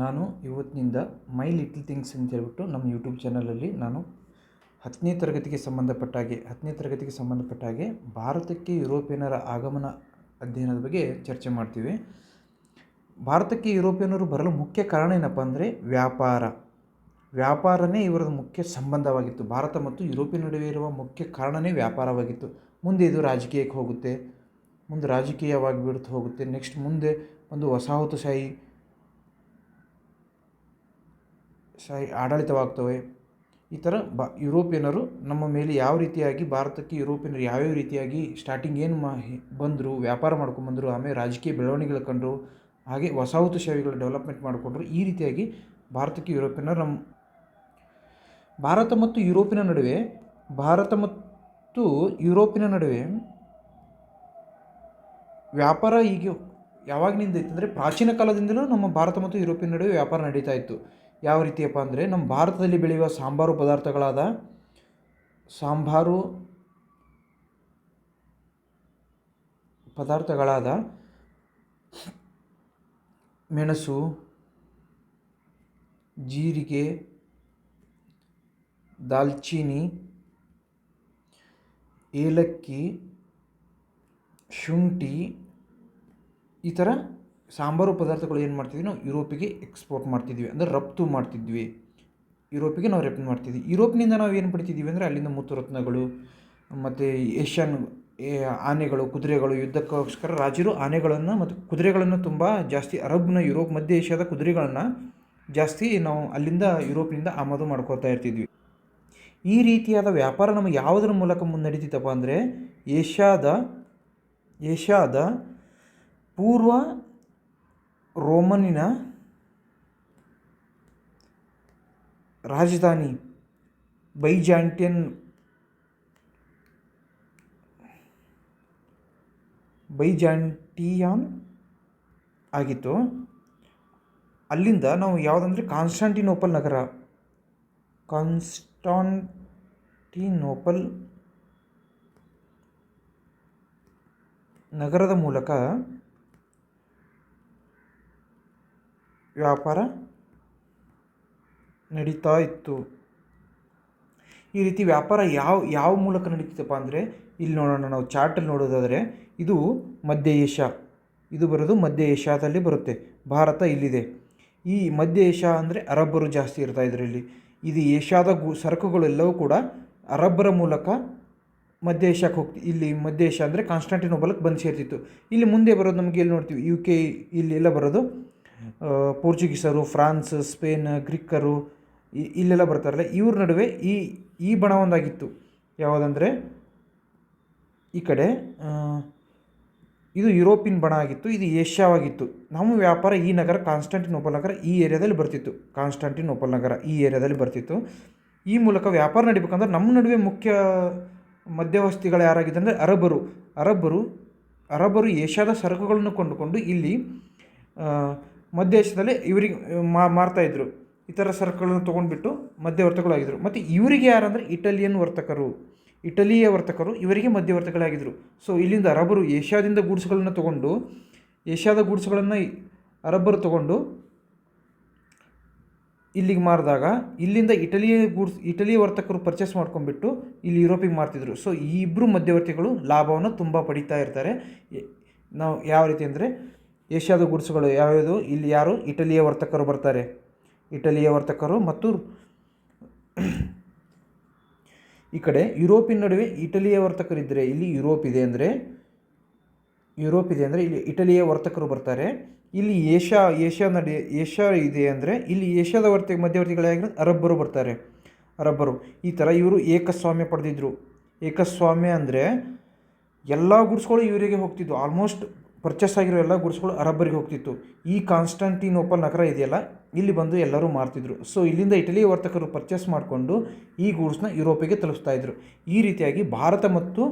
ನಾನು ಇವತ್ತಿನಿಂದ ಮೈ little things ಅಂತ ಹೇಳ್ಬಿಟ್ಟು ನಮ್ಮ ಯೂಟ್ಯೂಬ್ ಚಾನಲಲ್ಲಿ ನಾನು ಹತ್ತನೇ ತರಗತಿಗೆ ಸಂಬಂಧಪಟ್ಟ ಹಾಗೆ, ಹತ್ತನೇ ತರಗತಿಗೆ ಸಂಬಂಧಪಟ್ಟ ಹಾಗೆ ಭಾರತಕ್ಕೆ ಯುರೋಪಿಯನ್ನರ ಆಗಮನ ಅಧ್ಯಯನದ ಬಗ್ಗೆ ಚರ್ಚೆ ಮಾಡ್ತೀವಿ. ಭಾರತಕ್ಕೆ ಯುರೋಪಿಯನ್ನರು ಬರಲು ಮುಖ್ಯ ಕಾರಣ ಏನಪ್ಪ ಅಂದರೆ ವ್ಯಾಪಾರ. ವ್ಯಾಪಾರನೇ ಇವರ ಮುಖ್ಯ ಸಂಬಂಧವಾಗಿತ್ತು. ಭಾರತ ಮತ್ತು ಯುರೋಪಿಯನ್ ನಡುವೆ ಇರುವ ಮುಖ್ಯ ಕಾರಣನೇ ವ್ಯಾಪಾರವಾಗಿತ್ತು. ಮುಂದೆ ಇದು ರಾಜಕೀಯಕ್ಕೆ ಹೋಗುತ್ತೆ, ಮುಂದೆ ರಾಜಕೀಯವಾಗಿ ಬಿಡ್ತು ಹೋಗುತ್ತೆ. ನೆಕ್ಸ್ಟ್ ಮುಂದೆ ಒಂದು ವಸಾಹತುಶಾಹಿ ಶಾಹಿ ಆಡಳಿತವಾಗ್ತವೆ. ಈ ಥರ ಬ ಯುರೋಪಿಯನ್ನರು ನಮ್ಮ ಮೇಲೆ ಯಾವ ರೀತಿಯಾಗಿ ಭಾರತಕ್ಕೆ ಯುರೋಪಿಯನ್ನರು ಯಾವ್ಯಾವ ರೀತಿಯಾಗಿ ಸ್ಟಾರ್ಟಿಂಗ್ ಏನು ಮಾ ಬಂದರು, ವ್ಯಾಪಾರ ಮಾಡ್ಕೊಂಬಂದರು ಆಮೇಲೆ ರಾಜಕೀಯ ಬೆಳವಣಿಗೆಗಳು ಕಂಡರು, ಹಾಗೆ ವಸಾಹತು ವಸಾಹತುಶಾಹಿಗಳು ಡೆವಲಪ್ಮೆಂಟ್ ಮಾಡಿಕೊಂಡ್ರು, ಈ ರೀತಿಯಾಗಿ ಭಾರತಕ್ಕೆ ಯುರೋಪಿಯನರು ನಮ್ಮ ಭಾರತ ಮತ್ತು ಯುರೋಪಿನ ನಡುವೆ, ಭಾರತ ಮತ್ತು ಯುರೋಪಿನ ನಡುವೆ ವ್ಯಾಪಾರ ಈಗ ಯಾವಾಗಿನಿಂದ ಇತ್ತು ಅಂದರೆ ಪ್ರಾಚೀನ ಕಾಲದಿಂದಲೂ ನಮ್ಮ ಭಾರತ ಮತ್ತು ಯುರೋಪಿನ ನಡುವೆ ವ್ಯಾಪಾರ ನಡೀತಾ ಇತ್ತು. ಯಾವ ರೀತಿಯಪ್ಪ ಅಂದರೆ ನಮ್ಮ ಭಾರತದಲ್ಲಿ ಬೆಳೆಯುವ ಸಾಂಬಾರು ಪದಾರ್ಥಗಳಾದ ಸಾಂಬಾರು ಪದಾರ್ಥಗಳಾದ ಮೆಣಸು, ಜೀರಿಗೆ, ದಾಲ್ಚೀನಿ, ಏಲಕ್ಕಿ, ಶುಂಠಿ ಈ ಥರ ಸಾಂಬಾರು ಪದಾರ್ಥಗಳು ಏನು ಮಾಡ್ತಿದ್ವಿ ನಾವು ಯುರೋಪಿಗೆ ಎಕ್ಸ್ಪೋರ್ಟ್ ಮಾಡ್ತಿದ್ವಿ, ಅಂದರೆ ರಫ್ತು ಮಾಡ್ತಿದ್ವಿ. ಯುರೋಪಿಗೆ ನಾವು ರಫ್ತು ಮಾಡ್ತಿದ್ವಿ. ಯುರೋಪ್ನಿಂದ ನಾವು ಏನು ಪಡಿತಿದ್ವಿ ಅಂದರೆ ಅಲ್ಲಿಂದ ಮುತ್ತುರತ್ನಗಳು ಮತ್ತು ಏಷ್ಯನ್ ಆನೆಗಳು, ಕುದುರೆಗಳು, ಯುದ್ಧಕ್ಕೋಸ್ಕರ ರಾಜರು ಆನೆಗಳನ್ನು ಮತ್ತು ಕುದುರೆಗಳನ್ನು ತುಂಬ ಜಾಸ್ತಿ ಅರಬ್ನ ಯುರೋಪ್, ಮಧ್ಯ ಏಷ್ಯಾದ ಕುದುರೆಗಳನ್ನು ಜಾಸ್ತಿ ನಾವು ಅಲ್ಲಿಂದ ಯುರೋಪ್ನಿಂದ ಆಮದು ಮಾಡ್ಕೋತಾ ಇರ್ತಿದ್ವಿ. ಈ ರೀತಿಯಾದ ವ್ಯಾಪಾರ ನಮಗೆ ಯಾವುದರ ಮೂಲಕ ಮುನ್ನಡೀತಿತ್ತಪ್ಪ ಅಂದರೆ ಏಷ್ಯಾದ ಏಷ್ಯಾದ ಪೂರ್ವ ರೋಮನಿನ ರಾಜಧಾನಿ ಬೈಜಾಂಟಿಯನ್ ಬೈಜಾಂಟಿಯಾನ್ ಆಗಿತ್ತು. ಅಲ್ಲಿಂದ ನಾವು ಯಾವುದಂದರೆ ಕಾನ್ಸ್ಟಾಂಟಿನೋಪಲ್ ನಗರ ಕಾನ್ಸ್ಟಾಂಟಿನೋಪಲ್ ನಗರದ ಮೂಲಕ ವ್ಯಾಪಾರ ನಡೀತಾ ಇತ್ತು. ಈ ರೀತಿ ವ್ಯಾಪಾರ ಯಾವ ಯಾವ ಮೂಲಕ ನಡೀತಿತ್ತಪ್ಪ ಅಂದರೆ, ಇಲ್ಲಿ ನೋಡೋಣ, ನಾವು ಚಾರ್ಟಲ್ಲಿ ನೋಡೋದಾದರೆ, ಇದು ಮಧ್ಯ ಏಷ್ಯಾ. ಇದು ಬರೋದು ಮಧ್ಯ ಏಷ್ಯಾದಲ್ಲಿ ಬರುತ್ತೆ. ಭಾರತ ಇಲ್ಲಿದೆ. ಈ ಮಧ್ಯ ಏಷ್ಯಾ ಅಂದರೆ ಅರಬ್ಬರು ಜಾಸ್ತಿ ಇರ್ತಾ ಇದರಲ್ಲಿ ಇದು ಏಷ್ಯಾದ ಗು ಸರಕುಗಳೆಲ್ಲವೂ ಕೂಡ ಅರಬ್ಬರ ಮೂಲಕ ಮಧ್ಯ ಏಷ್ಯಾಕ್ಕೆ ಹೋಗ್ತಿ, ಇಲ್ಲಿ ಮಧ್ಯ ಏಷ್ಯಾ ಅಂದರೆ ಕಾನ್ಸ್ಟಾಂಟಿನೋಬಲಕ್ಕೆ ಬಂದು ಸೇರ್ತಿತ್ತು. ಇಲ್ಲಿ ಮುಂದೆ ಬರೋದು ನಮಗೆ ಎಲ್ಲಿ ನೋಡ್ತೀವಿ? ಯು ಕೆ ಇಲ್ಲಿ ಎಲ್ಲ ಬರೋದು ಪೋರ್ಚುಗೀಸರು, ಫ್ರಾನ್ಸ್, ಸ್ಪೇನ್, ಗ್ರೀಕರು ಇಲ್ಲೆಲ್ಲ ಬರ್ತಾರಲ್ಲ, ಇವ್ರ ನಡುವೆ ಈ ಈ ಬಣ ಒಂದಾಗಿತ್ತು. ಯಾವುದಂದರೆ, ಈ ಕಡೆ ಇದು ಯುರೋಪಿಯನ್ ಬಣ ಆಗಿತ್ತು, ಇದು ಏಷ್ಯಾವಾಗಿತ್ತು. ನಮ್ಮ ವ್ಯಾಪಾರ ಈ ನಗರ ಕಾನ್ಸ್ಟಾಂಟಿನೋಪಲ್ ನಗರ ಈ ಏರಿಯಾದಲ್ಲಿ ಬರ್ತಿತ್ತು. ಕಾನ್ಸ್ಟಾಂಟಿನೋಪಲ್ ನಗರ ಈ ಏರಿಯಾದಲ್ಲಿ ಬರ್ತಿತ್ತು. ಈ ಮೂಲಕ ವ್ಯಾಪಾರ ನಡಿಬೇಕಂದ್ರೆ ನಮ್ಮ ನಡುವೆ ಮುಖ್ಯ ಮಧ್ಯವಸ್ತಿಗಳು ಯಾರಾಗಿದೆ ಅಂದರೆ ಅರಬ್ಬರು. ಅರಬ್ಬರು ಅರಬ್ಬರು ಏಷ್ಯಾದ ಸರಕುಗಳನ್ನು ಕೊಂಡುಕೊಂಡು ಇಲ್ಲಿ ಮಧ್ಯ ಏಷ್ಯಾದಲ್ಲಿ ಇವರಿಗೆ ಮಾರ್ತಾಯಿದ್ರು ಇತರ ಸರಕುಗಳನ್ನು ತೊಗೊಂಡ್ಬಿಟ್ಟು ಮಧ್ಯವರ್ತಿಗಳಾಗಿದ್ದರು ಮತ್ತು ಇವರಿಗೆ ಯಾರಂದರೆ ಇಟಲಿಯನ್ ವರ್ತಕರು. ಇಟಲಿಯ ವರ್ತಕರು ಇವರಿಗೆ ಮಧ್ಯವರ್ತಿಗಳಾಗಿದ್ದರು ಸೊ ಇಲ್ಲಿಂದ ಅರಬ್ಬರು ಏಷ್ಯಾದಿಂದ ಗೂಡ್ಸ್ಗಳನ್ನು ತೊಗೊಂಡು, ಏಷ್ಯಾದ ಗೂಡ್ಸ್ಗಳನ್ನು ಅರಬ್ಬರು ತೊಗೊಂಡು ಇಲ್ಲಿಗೆ ಮಾರಿದಾಗ, ಇಲ್ಲಿಂದ ಇಟಲಿಯ ಗೂಡ್ಸ್, ಇಟಲಿಯ ವರ್ತಕರು ಪರ್ಚೇಸ್ ಮಾಡ್ಕೊಂಡ್ಬಿಟ್ಟು ಇಲ್ಲಿ ಯುರೋಪಿಗೆ ಮಾರ್ತಿದ್ರು. ಸೊ ಈ ಇಬ್ಬರು ಮಧ್ಯವರ್ತಿಗಳು ಲಾಭವನ್ನು ತುಂಬ ಪಡೀತಾ ಇರ್ತಾರೆ. ನಾವು ಯಾವ ರೀತಿ ಅಂದರೆ ಏಷ್ಯಾದ ಗುಡ್ಸ್ಗಳು ಯಾವ್ಯಾವುದು? ಇಲ್ಲಿ ಯಾರು? ಇಟಲಿಯ ವರ್ತಕರು ಬರ್ತಾರೆ. ಇಟಲಿಯ ವರ್ತಕರು ಮತ್ತು ಈ ಕಡೆ ಯುರೋಪಿನ ನಡುವೆ ಇಟಲಿಯ ವರ್ತಕರಿದ್ದರೆ ಇಲ್ಲಿ ಯುರೋಪ್ ಇದೆ ಅಂದರೆ, ಯುರೋಪ್ ಇದೆ ಅಂದರೆ ಇಲ್ಲಿ ಇಟಲಿಯ ವರ್ತಕರು ಬರ್ತಾರೆ. ಇಲ್ಲಿ ಏಷ್ಯಾ ಏಷ್ಯಾ ನಡೆ, ಏಷ್ಯಾ ಇದೆ ಅಂದರೆ ಇಲ್ಲಿ ಏಷ್ಯಾದ ವರ್ತ ಮಧ್ಯವರ್ತಿಗಳಾಗಿ ಅರಬ್ಬರು ಬರ್ತಾರೆ. ಅರಬ್ಬರು. ಈ ಥರ ಇವರು ಏಕಸ್ವಾಮ್ಯ ಪಡೆದಿದ್ದರು ಏಕಸ್ವಾಮ್ಯ ಅಂದರೆ ಎಲ್ಲ ಗುಡ್ಸ್ಗಳು ಇವರಿಗೆ ಹೋಗ್ತಿದ್ವು. ಆಲ್ಮೋಸ್ಟ್ ಪರ್ಚೇಸ್ ಆಗಿರೋ ಎಲ್ಲ ಗುಡ್ಸ್ಗಳು ಅರಬ್ಬರಿಗೆ ಹೋಗ್ತಿತ್ತು. ಈ ಕಾನ್ಸ್ಟಾಂಟಿನೋಪಲ್ ನಗರ ಇದೆಯಲ್ಲ? ಇಲ್ಲಿ ಬಂದು ಎಲ್ಲರೂ ಮಾರ್ತಿದ್ರು. ಸೊ ಇಲ್ಲಿಂದ ಇಟಲಿ ವರ್ತಕರು ಪರ್ಚೇಸ್ ಮಾಡಿಕೊಂಡು ಈ ಗೂಡ್ಸ್ನ ಯುರೋಪಿಗೆ ತಲುಪಿಸ್ತಾ ಇದ್ರು. ಈ ರೀತಿಯಾಗಿ ಭಾರತ ಮತ್ತು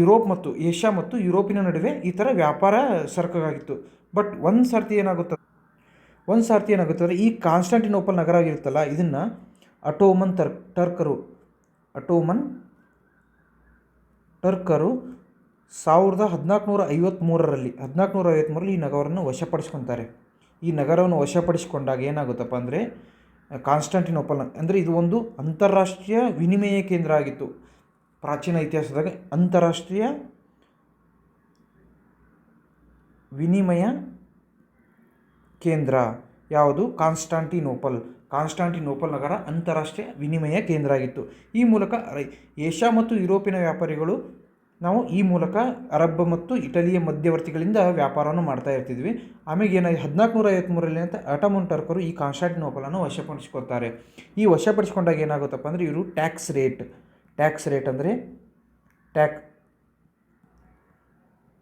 ಯುರೋಪ್ ಮತ್ತು ಏಷ್ಯಾ ಮತ್ತು ಯುರೋಪಿನ ನಡುವೆ ಈ ಥರ ವ್ಯಾಪಾರ ಸರಕಾಗಿತ್ತು ಬಟ್ ಒಂದು ಸರ್ತಿ ಏನಾಗುತ್ತೆ, ಒಂದು ಸರ್ತಿ ಏನಾಗುತ್ತೆ ಅಂದರೆ ಈ ಕಾನ್ಸ್ಟಾಂಟಿನೋಪಲ್ ನಗರ ಆಗಿರುತ್ತಲ್ಲ, ಇದನ್ನು ಅಟೋಮನ್ ತರ್, ಟರ್ಕರು, ಅಟೋಮನ್, ಟರ್ಕರು ಸಾವಿರದ ಹದಿನಾಲ್ಕುನೂರ ಐವತ್ತ್ಮೂರರಲ್ಲಿ ಹದಿನಾಲ್ಕುನೂರ ಐವತ್ತ್ಮೂರರಲ್ಲಿ ಈ ನಗರವನ್ನು ವಶಪಡಿಸ್ಕೊತಾರೆ. ಈ ನಗರವನ್ನು ವಶಪಡಿಸಿಕೊಂಡಾಗ ಏನಾಗುತ್ತಪ್ಪ ಅಂದರೆ, ಕಾನ್ಸ್ಟಾಂಟಿನೋಪಲ್ ಅಂದರೆ ಇದು ಒಂದು ಅಂತಾರಾಷ್ಟ್ರೀಯ ವಿನಿಮಯ ಕೇಂದ್ರ ಆಗಿತ್ತು. ಪ್ರಾಚೀನ ಇತಿಹಾಸದಾಗ ಅಂತಾರಾಷ್ಟ್ರೀಯ ವಿನಿಮಯ ಕೇಂದ್ರ. ಯಾವುದು? ಕಾನ್ಸ್ಟಾಂಟಿನೋಪಲ್. ಕಾನ್ಸ್ಟಾಂಟಿನೋಪಲ್ ನಗರ ಅಂತಾರಾಷ್ಟ್ರೀಯ ವಿನಿಮಯ ಕೇಂದ್ರ ಆಗಿತ್ತು. ಈ ಮೂಲಕ ಏಷ್ಯಾ ಮತ್ತು ಯುರೋಪಿನ ವ್ಯಾಪಾರಿಗಳು ನಾವು ಈ ಮೂಲಕ ಅರಬ್ ಮತ್ತು ಇಟಲಿಯ ಮಧ್ಯವರ್ತಿಗಳಿಂದ ವ್ಯಾಪಾರವನ್ನು ಮಾಡ್ತಾ ಇರ್ತಿದ್ವಿ. ಆಮೇಲೆ ಏನಾಗಿ ಹದಿನಾಲ್ಕುನೂರ ಐವತ್ತ್ಮೂರರಲ್ಲಿ ಅಂತ ಅಟಮನ್ ಟರ್ಕರು ಈ ಕಾನ್ಸ್ಟಾಂಟಿನೋಪಲನ್ನು ವಶಪಡಿಸ್ಕೊತಾರೆ ಈ ವಶಪಡಿಸ್ಕೊಂಡಾಗ ಏನಾಗುತ್ತಪ್ಪ ಅಂದರೆ ಇವರು ಟ್ಯಾಕ್ಸ್ ರೇಟ್ ಟ್ಯಾಕ್ಸ್ ರೇಟ್ ಅಂದರೆ tax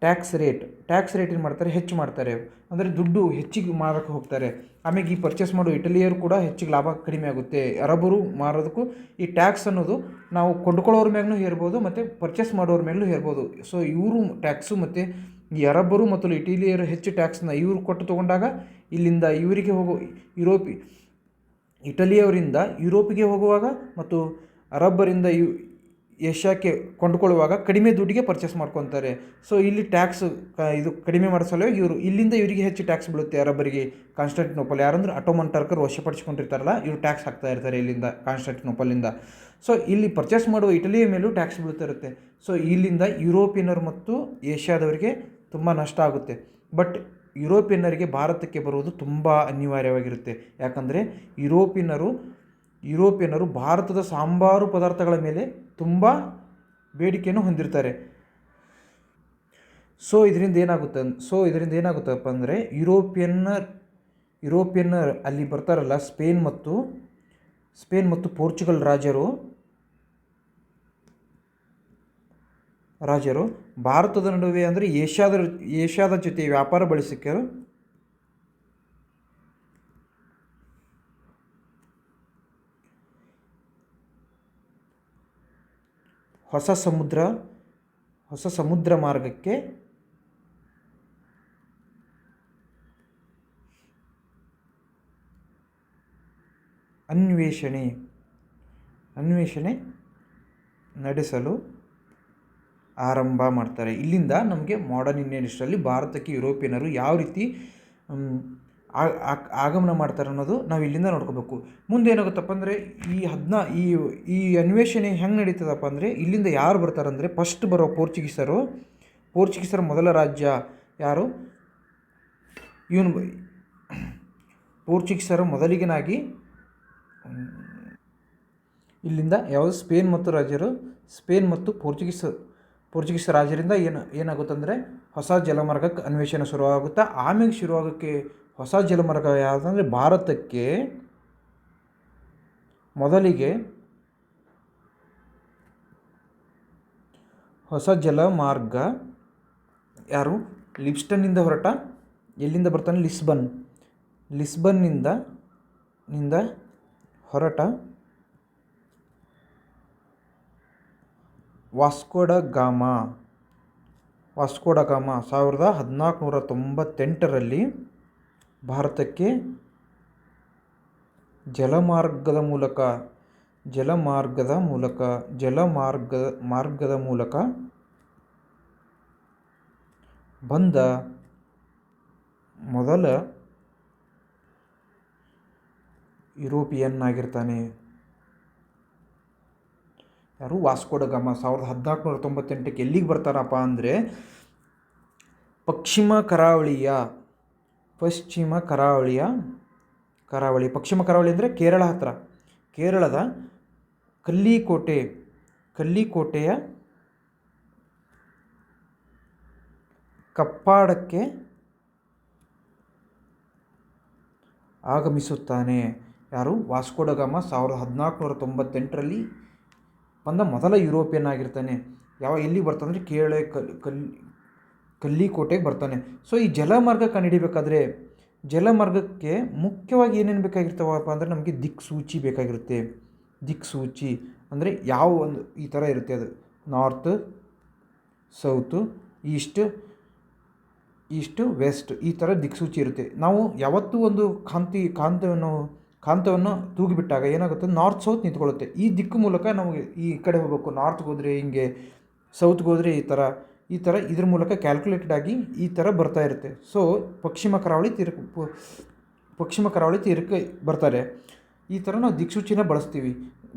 tax rate tax rate ಏನು ಮಾಡ್ತಾರೆ? ಹೆಚ್ಚು ಮಾಡ್ತಾರೆ. ಅಂದರೆ ದುಡ್ಡು ಹೆಚ್ಚಿಗೆ ಮಾರಕ್ಕೆ ಹೋಗ್ತಾರೆ. ಆಮೇಲೆ ಈ ಪರ್ಚೇಸ್ ಮಾಡೋ ಇಟಲಿಯರು ಕೂಡ ಹೆಚ್ಚಿಗೆ ಲಾಭ ಕಡಿಮೆ ಆಗುತ್ತೆ. ಅರಬರು ಮಾರೋದಕ್ಕೂ ಈ ಟ್ಯಾಕ್ಸ್ ಅನ್ನೋದು ನಾವು ಕೊಂಡ್ಕೊಳ್ಳೋರ ಮ್ಯಾಗೂ ಹೇರ್ಬೋದು ಮತ್ತು ಪರ್ಚೇಸ್ ಮಾಡೋರ ಮೇಲೂ ಹೇರ್ಬೋದು ಸೊ ಇವರು ಟ್ಯಾಕ್ಸು ಮತ್ತು ಈ ಅರಬ್ಬರು ಮತ್ತು ಇಟಲಿಯರು ಹೆಚ್ಚು ಟ್ಯಾಕ್ಸನ್ನ ಇವರು ಕೊಟ್ಟು ತೊಗೊಂಡಾಗ ಇಲ್ಲಿಂದ ಇವರಿಗೆ ಹೋಗೋ, ಯುರೋಪಿ, ಇಟಲಿಯವರಿಂದ ಯುರೋಪಿಗೆ ಹೋಗುವಾಗ ಮತ್ತು ಅರಬ್ಬರಿಂದ ಏಷ್ಯಾಕ್ಕೆ ಕೊಂಡುಕೊಳ್ಳುವಾಗ ಕಡಿಮೆ ದುಡ್ಡಿಗೆ ಪರ್ಚೇಸ್ ಮಾಡ್ಕೊತಾರೆ. ಸೊ ಇಲ್ಲಿ ಟ್ಯಾಕ್ಸ್ ಇದು ಕಡಿಮೆ ಮಾಡೋ ಇವರು ಇಲ್ಲಿಂದ ಇವರಿಗೆ ಹೆಚ್ಚು ಟ್ಯಾಕ್ಸ್ ಬೀಳುತ್ತೆ. ಅರಬ್ಬರಿಗೆ ಕಾನ್ಸ್ಟಾಂಟಿನೋಪಲ್ ಯಾರಂದ್ರೆ ಅಟೋಮನ್ ಟರ್ಕರ್ ವಶಪಡಿಸ್ಕೊಂಡಿರ್ತಾರಲ್ಲ ಇವರು ಟ್ಯಾಕ್ಸ್ ಹಾಕ್ತಾ ಇರ್ತಾರೆ ಇಲ್ಲಿಂದ ಕಾನ್ಸ್ಟಾಂಟಿನೋಪಲಿಂದ ಸೊ ಇಲ್ಲಿ ಪರ್ಚೇಸ್ ಮಾಡುವ ಇಟಲಿಯ ಮೇಲೂ ಟ್ಯಾಕ್ಸ್ ಬೀಳ್ತಾ ಇರುತ್ತೆ ಸೊ ಇಲ್ಲಿಂದ ಯುರೋಪಿಯನ್ನರು ಮತ್ತು ಏಷ್ಯಾದವರಿಗೆ ತುಂಬ ನಷ್ಟ ಆಗುತ್ತೆ. ಬಟ್ ಯುರೋಪಿಯನ್ನರಿಗೆ ಭಾರತಕ್ಕೆ ಬರುವುದು ತುಂಬ ಅನಿವಾರ್ಯವಾಗಿರುತ್ತೆ. ಯಾಕಂದರೆ ಯುರೋಪಿಯನ್ನರು ಯುರೋಪಿಯನ್ನರು ಭಾರತದ ಸಾಂಬಾರು ಪದಾರ್ಥಗಳ ಮೇಲೆ ತುಂಬ ಬೇಡಿಕೆಯನ್ನು ಹೊಂದಿರ್ತಾರೆ. ಸೊ ಇದರಿಂದ ಏನಾಗುತ್ತೆ ಸೊ ಇದರಿಂದ ಏನಾಗುತ್ತಪ್ಪ ಅಂದರೆ ಯುರೋಪಿಯನ್ನರ್ ಯುರೋಪಿಯನ್ನರ್ ಅಲ್ಲಿ ಬರ್ತಾರಲ್ಲ, ಸ್ಪೇನ್ ಮತ್ತು ಸ್ಪೇನ್ ಮತ್ತು ಪೋರ್ಚುಗಲ್ ರಾಜರು ರಾಜರು, ಭಾರತದ ನಡುವೆ ಅಂದರೆ ಏಷ್ಯಾದ ಏಷ್ಯಾದ ಜೊತೆ ವ್ಯಾಪಾರ ಬೆಳೆಸಕ್ಕೆ ಹೊಸ ಸಮುದ್ರ ಹೊಸ ಸಮುದ್ರ ಮಾರ್ಗಕ್ಕೆ ಅನ್ವೇಷಣೆ ಅನ್ವೇಷಣೆ ನಡೆಸಲು ಆರಂಭ ಮಾಡ್ತಾರೆ. ಇಲ್ಲಿಂದ ನಮಗೆ ಮಾಡರ್ನ್ ಇಂಡಿಯನ್ ಹಿಸ್ಟ್ರಲ್ಲಿ ಭಾರತಕ್ಕೆ ಯುರೋಪಿಯನರು ಯಾವ ರೀತಿ ಆಗಮನ ಮಾಡ್ತಾರೆ ಅನ್ನೋದು ನಾವು ಇಲ್ಲಿಂದ ನೋಡ್ಕೋಬೇಕು. ಮುಂದೆ ಏನಾಗುತ್ತಪ್ಪ ಅಂದರೆ ಈ ಹದಿನಾ, ಈ ಈ ಅನ್ವೇಷಣೆ ಹೆಂಗೆ ನಡೀತದಪ್ಪ ಅಂದರೆ ಇಲ್ಲಿಂದ ಯಾರು ಬರ್ತಾರಂದರೆ ಫಸ್ಟ್ ಬರೋ ಪೋರ್ಚುಗೀಸರು, ಪೋರ್ಚುಗೀಸರ ಮೊದಲ ರಾಜ್ಯ ಯಾರು? ಇವನು ಪೋರ್ಚುಗೀಸರ ಮೊದಲಿಗನಾಗಿ, ಇಲ್ಲಿಂದ ಯಾವುದು ಸ್ಪೇನ್ ಮತ್ತು ರಾಜರು ಸ್ಪೇನ್ ಮತ್ತು ಪೋರ್ಚುಗೀಸ್ ಪೋರ್ಚುಗೀಸ್ ರಾಜರಿಂದ ಏನು, ಏನಾಗುತ್ತಂದರೆ ಹೊಸ ಜಲಮಾರ್ಗಕ್ಕೆ ಅನ್ವೇಷಣೆ ಶುರುವಾಗುತ್ತಾ, ಆಮೇಲೆ ಶುರುವಾಗೋಕ್ಕೆ ಹೊಸ ಜಲಮಾರ್ಗ ಯಾವುದಂದ್ರೆ ಭಾರತಕ್ಕೆ ಮೊದಲಿಗೆ ಹೊಸ ಜಲಮಾರ್ಗ ಯಾರು? ಲಿಪ್ಸ್ಟನ್ನಿಂದ ಹೊರಟ, ಎಲ್ಲಿಂದ ಬರ್ತಾನೆ? ಲಿಸ್ಬನ್. ಲಿಸ್ಬನ್ನಿಂದ, ನಿಂದ ಹೊರಟ ವಾಸ್ಕೋಡ ಗಾಮ. ವಾಸ್ಕೋಡ ಗಾಮ ಸಾವಿರದ ಹದಿನಾಲ್ಕುನೂರ ತೊಂಬತ್ತೆಂಟರಲ್ಲಿ ಭಾರತಕ್ಕೆ ಜಲಮಾರ್ಗದ ಮೂಲಕ ಜಲಮಾರ್ಗದ ಮೂಲಕ, ಜಲಮಾರ್ಗ, ಮಾರ್ಗದ ಮೂಲಕ ಬಂದ ಮೊದಲ ಯುರೋಪಿಯನ್ ಆಗಿರ್ತಾನೆ. ಯಾರು? ವಾಸ್ಕೋಡ ಗಮ. ಸಾವಿರದ ಹದಿನಾಲ್ಕುನೂರ ತೊಂಬತ್ತೆಂಟಕ್ಕೆ ಎಲ್ಲಿಗೆ ಬರ್ತಾರಪ್ಪ ಅಂದರೆ ಪಶ್ಚಿಮ ಕರಾವಳಿಯ ಪಶ್ಚಿಮ ಕರಾವಳಿಯ ಕರಾವಳಿ, ಪಶ್ಚಿಮ ಕರಾವಳಿ ಅಂದರೆ ಕೇರಳ ಹತ್ತಿರ ಕೇರಳದ ಕಲ್ಲಿಕೋಟೆ, ಕಲ್ಲಿಕೋಟೆಯ ಕಪ್ಪಾಡಕ್ಕೆ ಆಗಮಿಸುತ್ತಾನೆ. ಯಾರು? ವಾಸ್ಕೋಡಗಾಮ ಸಾವಿರದ ಹದಿನಾಲ್ಕುನೂರ ತೊಂಬತ್ತೆಂಟರಲ್ಲಿ ಬಂದ ಮೊದಲ ಯುರೋಪಿಯನ್ ಆಗಿರ್ತಾನೆ. ಯಾವ, ಎಲ್ಲಿ ಬರ್ತಾನೆ ಅಂದರೆ ಕೇರಳ ಕಲ್ ಕಲ್ ಕಲ್ಲಿಕೋಟೆಗೆ ಬರ್ತಾನೆ. ಸೊ ಈ ಜಲಮಾರ್ಗ ಕಂಡುಹಿಡಿಬೇಕಾದ್ರೆ, ಜಲಮಾರ್ಗಕ್ಕೆ ಮುಖ್ಯವಾಗಿ ಏನೇನು ಬೇಕಾಗಿರ್ತಾವಪ್ಪ ಅಂದರೆ ನಮಗೆ ದಿಕ್ಸೂಚಿ ಬೇಕಾಗಿರುತ್ತೆ. ದಿಕ್ಸೂಚಿ ಅಂದರೆ ಯಾವ ಒಂದು, ಈ ಥರ ಇರುತ್ತೆ ಅದು. North south east east west ಈ ಥರ ದಿಕ್ಸೂಚಿ ಇರುತ್ತೆ. ನಾವು ಯಾವತ್ತೂ ಒಂದು ಕಾಂತಿ, ಕಾಂತವನ್ನು ಕಾಂತವನ್ನು ತೂಗಿಬಿಟ್ಟಾಗ ಏನಾಗುತ್ತೆ? ನಾರ್ತ್ ಸೌತ್ ನಿಂತ್ಕೊಳ್ಳುತ್ತೆ. ಈ ದಿಕ್ಕು ಮೂಲಕ ನಮಗೆ ಈ ಕಡೆ ಹೋಗಬೇಕು. ನಾರ್ತ್ಗೆ ಹೋದರೆ ಹಿಂಗೆ ಸೌತ್ಗೆ ಹೋದರೆ ಈ ಥರ. ಈ ಥರ ಇದ್ರ ಮೂಲಕ ಕ್ಯಾಲ್ಕುಲೇಟೆಡ್ ಆಗಿ ಈ ಥರ ಬರ್ತಾ ಇರುತ್ತೆ. ಸೊ ಪಶ್ಚಿಮ ಕರಾವಳಿ ತೀರ ಪಶ್ಚಿಮ ಕರಾವಳಿ ತೀರಕ್ಕೆ ಬರ್ತಾರೆ. ಈ ಥರ ನಾವು ದಿಕ್ಸೂಚಿನ ಬಳಸ್ತೀವಿ.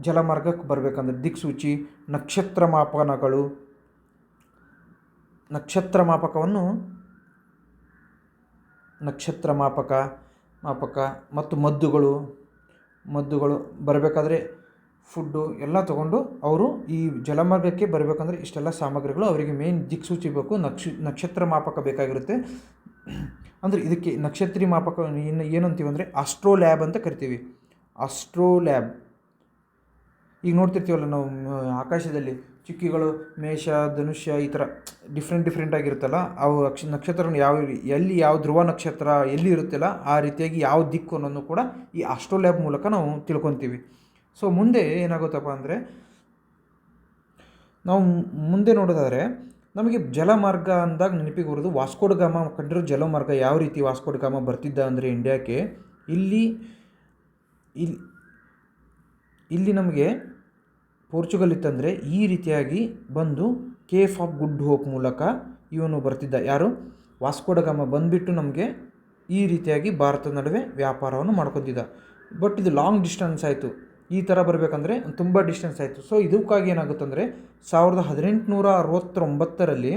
ಜಲಮಾರ್ಗಕ್ಕೆ ಬರಬೇಕಂದ್ರೆ ದಿಕ್ಸೂಚಿ ನಕ್ಷತ್ರ ಮಾಪನಗಳು ನಕ್ಷತ್ರ ಮಾಪಕವನ್ನು ನಕ್ಷತ್ರ ಮಾಪಕ ಮಾಪಕ ಮತ್ತು ಮದ್ದುಗಳು ಮದ್ದುಗಳು ಬರಬೇಕಾದ್ರೆ ಫುಡ್ಡು ಎಲ್ಲ ತೊಗೊಂಡು ಅವರು ಈ ಜಲಮಾರ್ಗಕ್ಕೆ ಬರಬೇಕಂದ್ರೆ ಇಷ್ಟೆಲ್ಲ ಸಾಮಗ್ರಿಗಳು ಅವರಿಗೆ ಮೇನ್ ದಿಕ್ಸೂಚಿ ಬೇಕು, ನಕ್ಷ, ನಕ್ಷತ್ರ ಮಾಪಕ ಬೇಕಾಗಿರುತ್ತೆ. ಅಂದರೆ ಇದಕ್ಕೆ ನಕ್ಷತ್ರಿ ಮಾಪಕ ಏನು ಏನಂತೀವಿ ಅಂದರೆ ಅಸ್ಟ್ರೋ ಲ್ಯಾಬ್ ಅಂತ ಕರಿತೀವಿ. Astrolabe. ಈಗ ನೋಡ್ತಿರ್ತೀವಲ್ಲ ನಾವು ಆಕಾಶದಲ್ಲಿ ಚುಕ್ಕಿಗಳು, ಮೇಷ, ಧನುಷ್ಯ ಈ ಥರ ಡಿಫ್ರೆಂಟ್ ಡಿಫ್ರೆಂಟ್ ಆಗಿರುತ್ತಲ್ಲ, ಅವು ನಕ್ಷತ್ರ ಯಾವ ಎಲ್ಲಿ ಯಾವ ಧ್ರುವ ನಕ್ಷತ್ರ ಎಲ್ಲಿ ಇರುತ್ತಲ್ಲ ಆ ರೀತಿಯಾಗಿ ಯಾವ ದಿಕ್ಕು ಅನ್ನೋದನ್ನು ಕೂಡ ಈ ಅಸ್ಟ್ರೋ ಲ್ಯಾಬ್ ಮೂಲಕ ನಾವು ತಿಳ್ಕೊತೀವಿ. ಸೊ ಮುಂದೆ ಏನಾಗುತ್ತಪ್ಪ ಅಂದರೆ, ನಾವು ಮುಂದೆ ನೋಡೋದಾದರೆ, ನಮಗೆ ಜಲಮಾರ್ಗ ಅಂದಾಗ ನೆನಪಿಗೆ ಬರೋದು ವಾಸ್ಕೋಡ್ಗಾಮ, ಕಂಡಿರೋ ಜಲಮಾರ್ಗ ಯಾವ ರೀತಿ ವಾಸ್ಕೋಡ್ಗಾಮ ಬರ್ತಿದ್ದ ಅಂದರೆ ಇಂಡಿಯಾಕ್ಕೆ, ಇಲ್ಲಿ ಇಲ್ಲಿ ಇಲ್ಲಿ ನಮಗೆ ಪೋರ್ಚುಗಲ್ ಇತ್ತಂದರೆ ಈ ರೀತಿಯಾಗಿ ಬಂದು ಕೇಫ್ ಆಫ್ ಗುಡ್ ಹೋಪ್ ಮೂಲಕ ಇವನು ಬರ್ತಿದ್ದ. ಯಾರು? ವಾಸ್ಕೋಡಗಾಮ ಬಂದುಬಿಟ್ಟು ನಮಗೆ ಈ ರೀತಿಯಾಗಿ ಭಾರತದ ನಡುವೆ ವ್ಯಾಪಾರವನ್ನು ಮಾಡ್ಕೊತಿದ್ದ. ಬಟ್ ಇದು ಲಾಂಗ್ ಡಿಸ್ಟೆನ್ಸ್ ಆಯಿತು. ಈ ಥರ ಬರಬೇಕಂದ್ರೆ ತುಂಬ ಡಿಸ್ಟೆನ್ಸ್ ಆಯಿತು. ಸೊ ಇದಕ್ಕಾಗಿ ಏನಾಗುತ್ತಂದರೆ ಸಾವಿರದ ಹದಿನೆಂಟುನೂರ ಅರವತ್ತೊಂಬತ್ತರಲ್ಲಿ,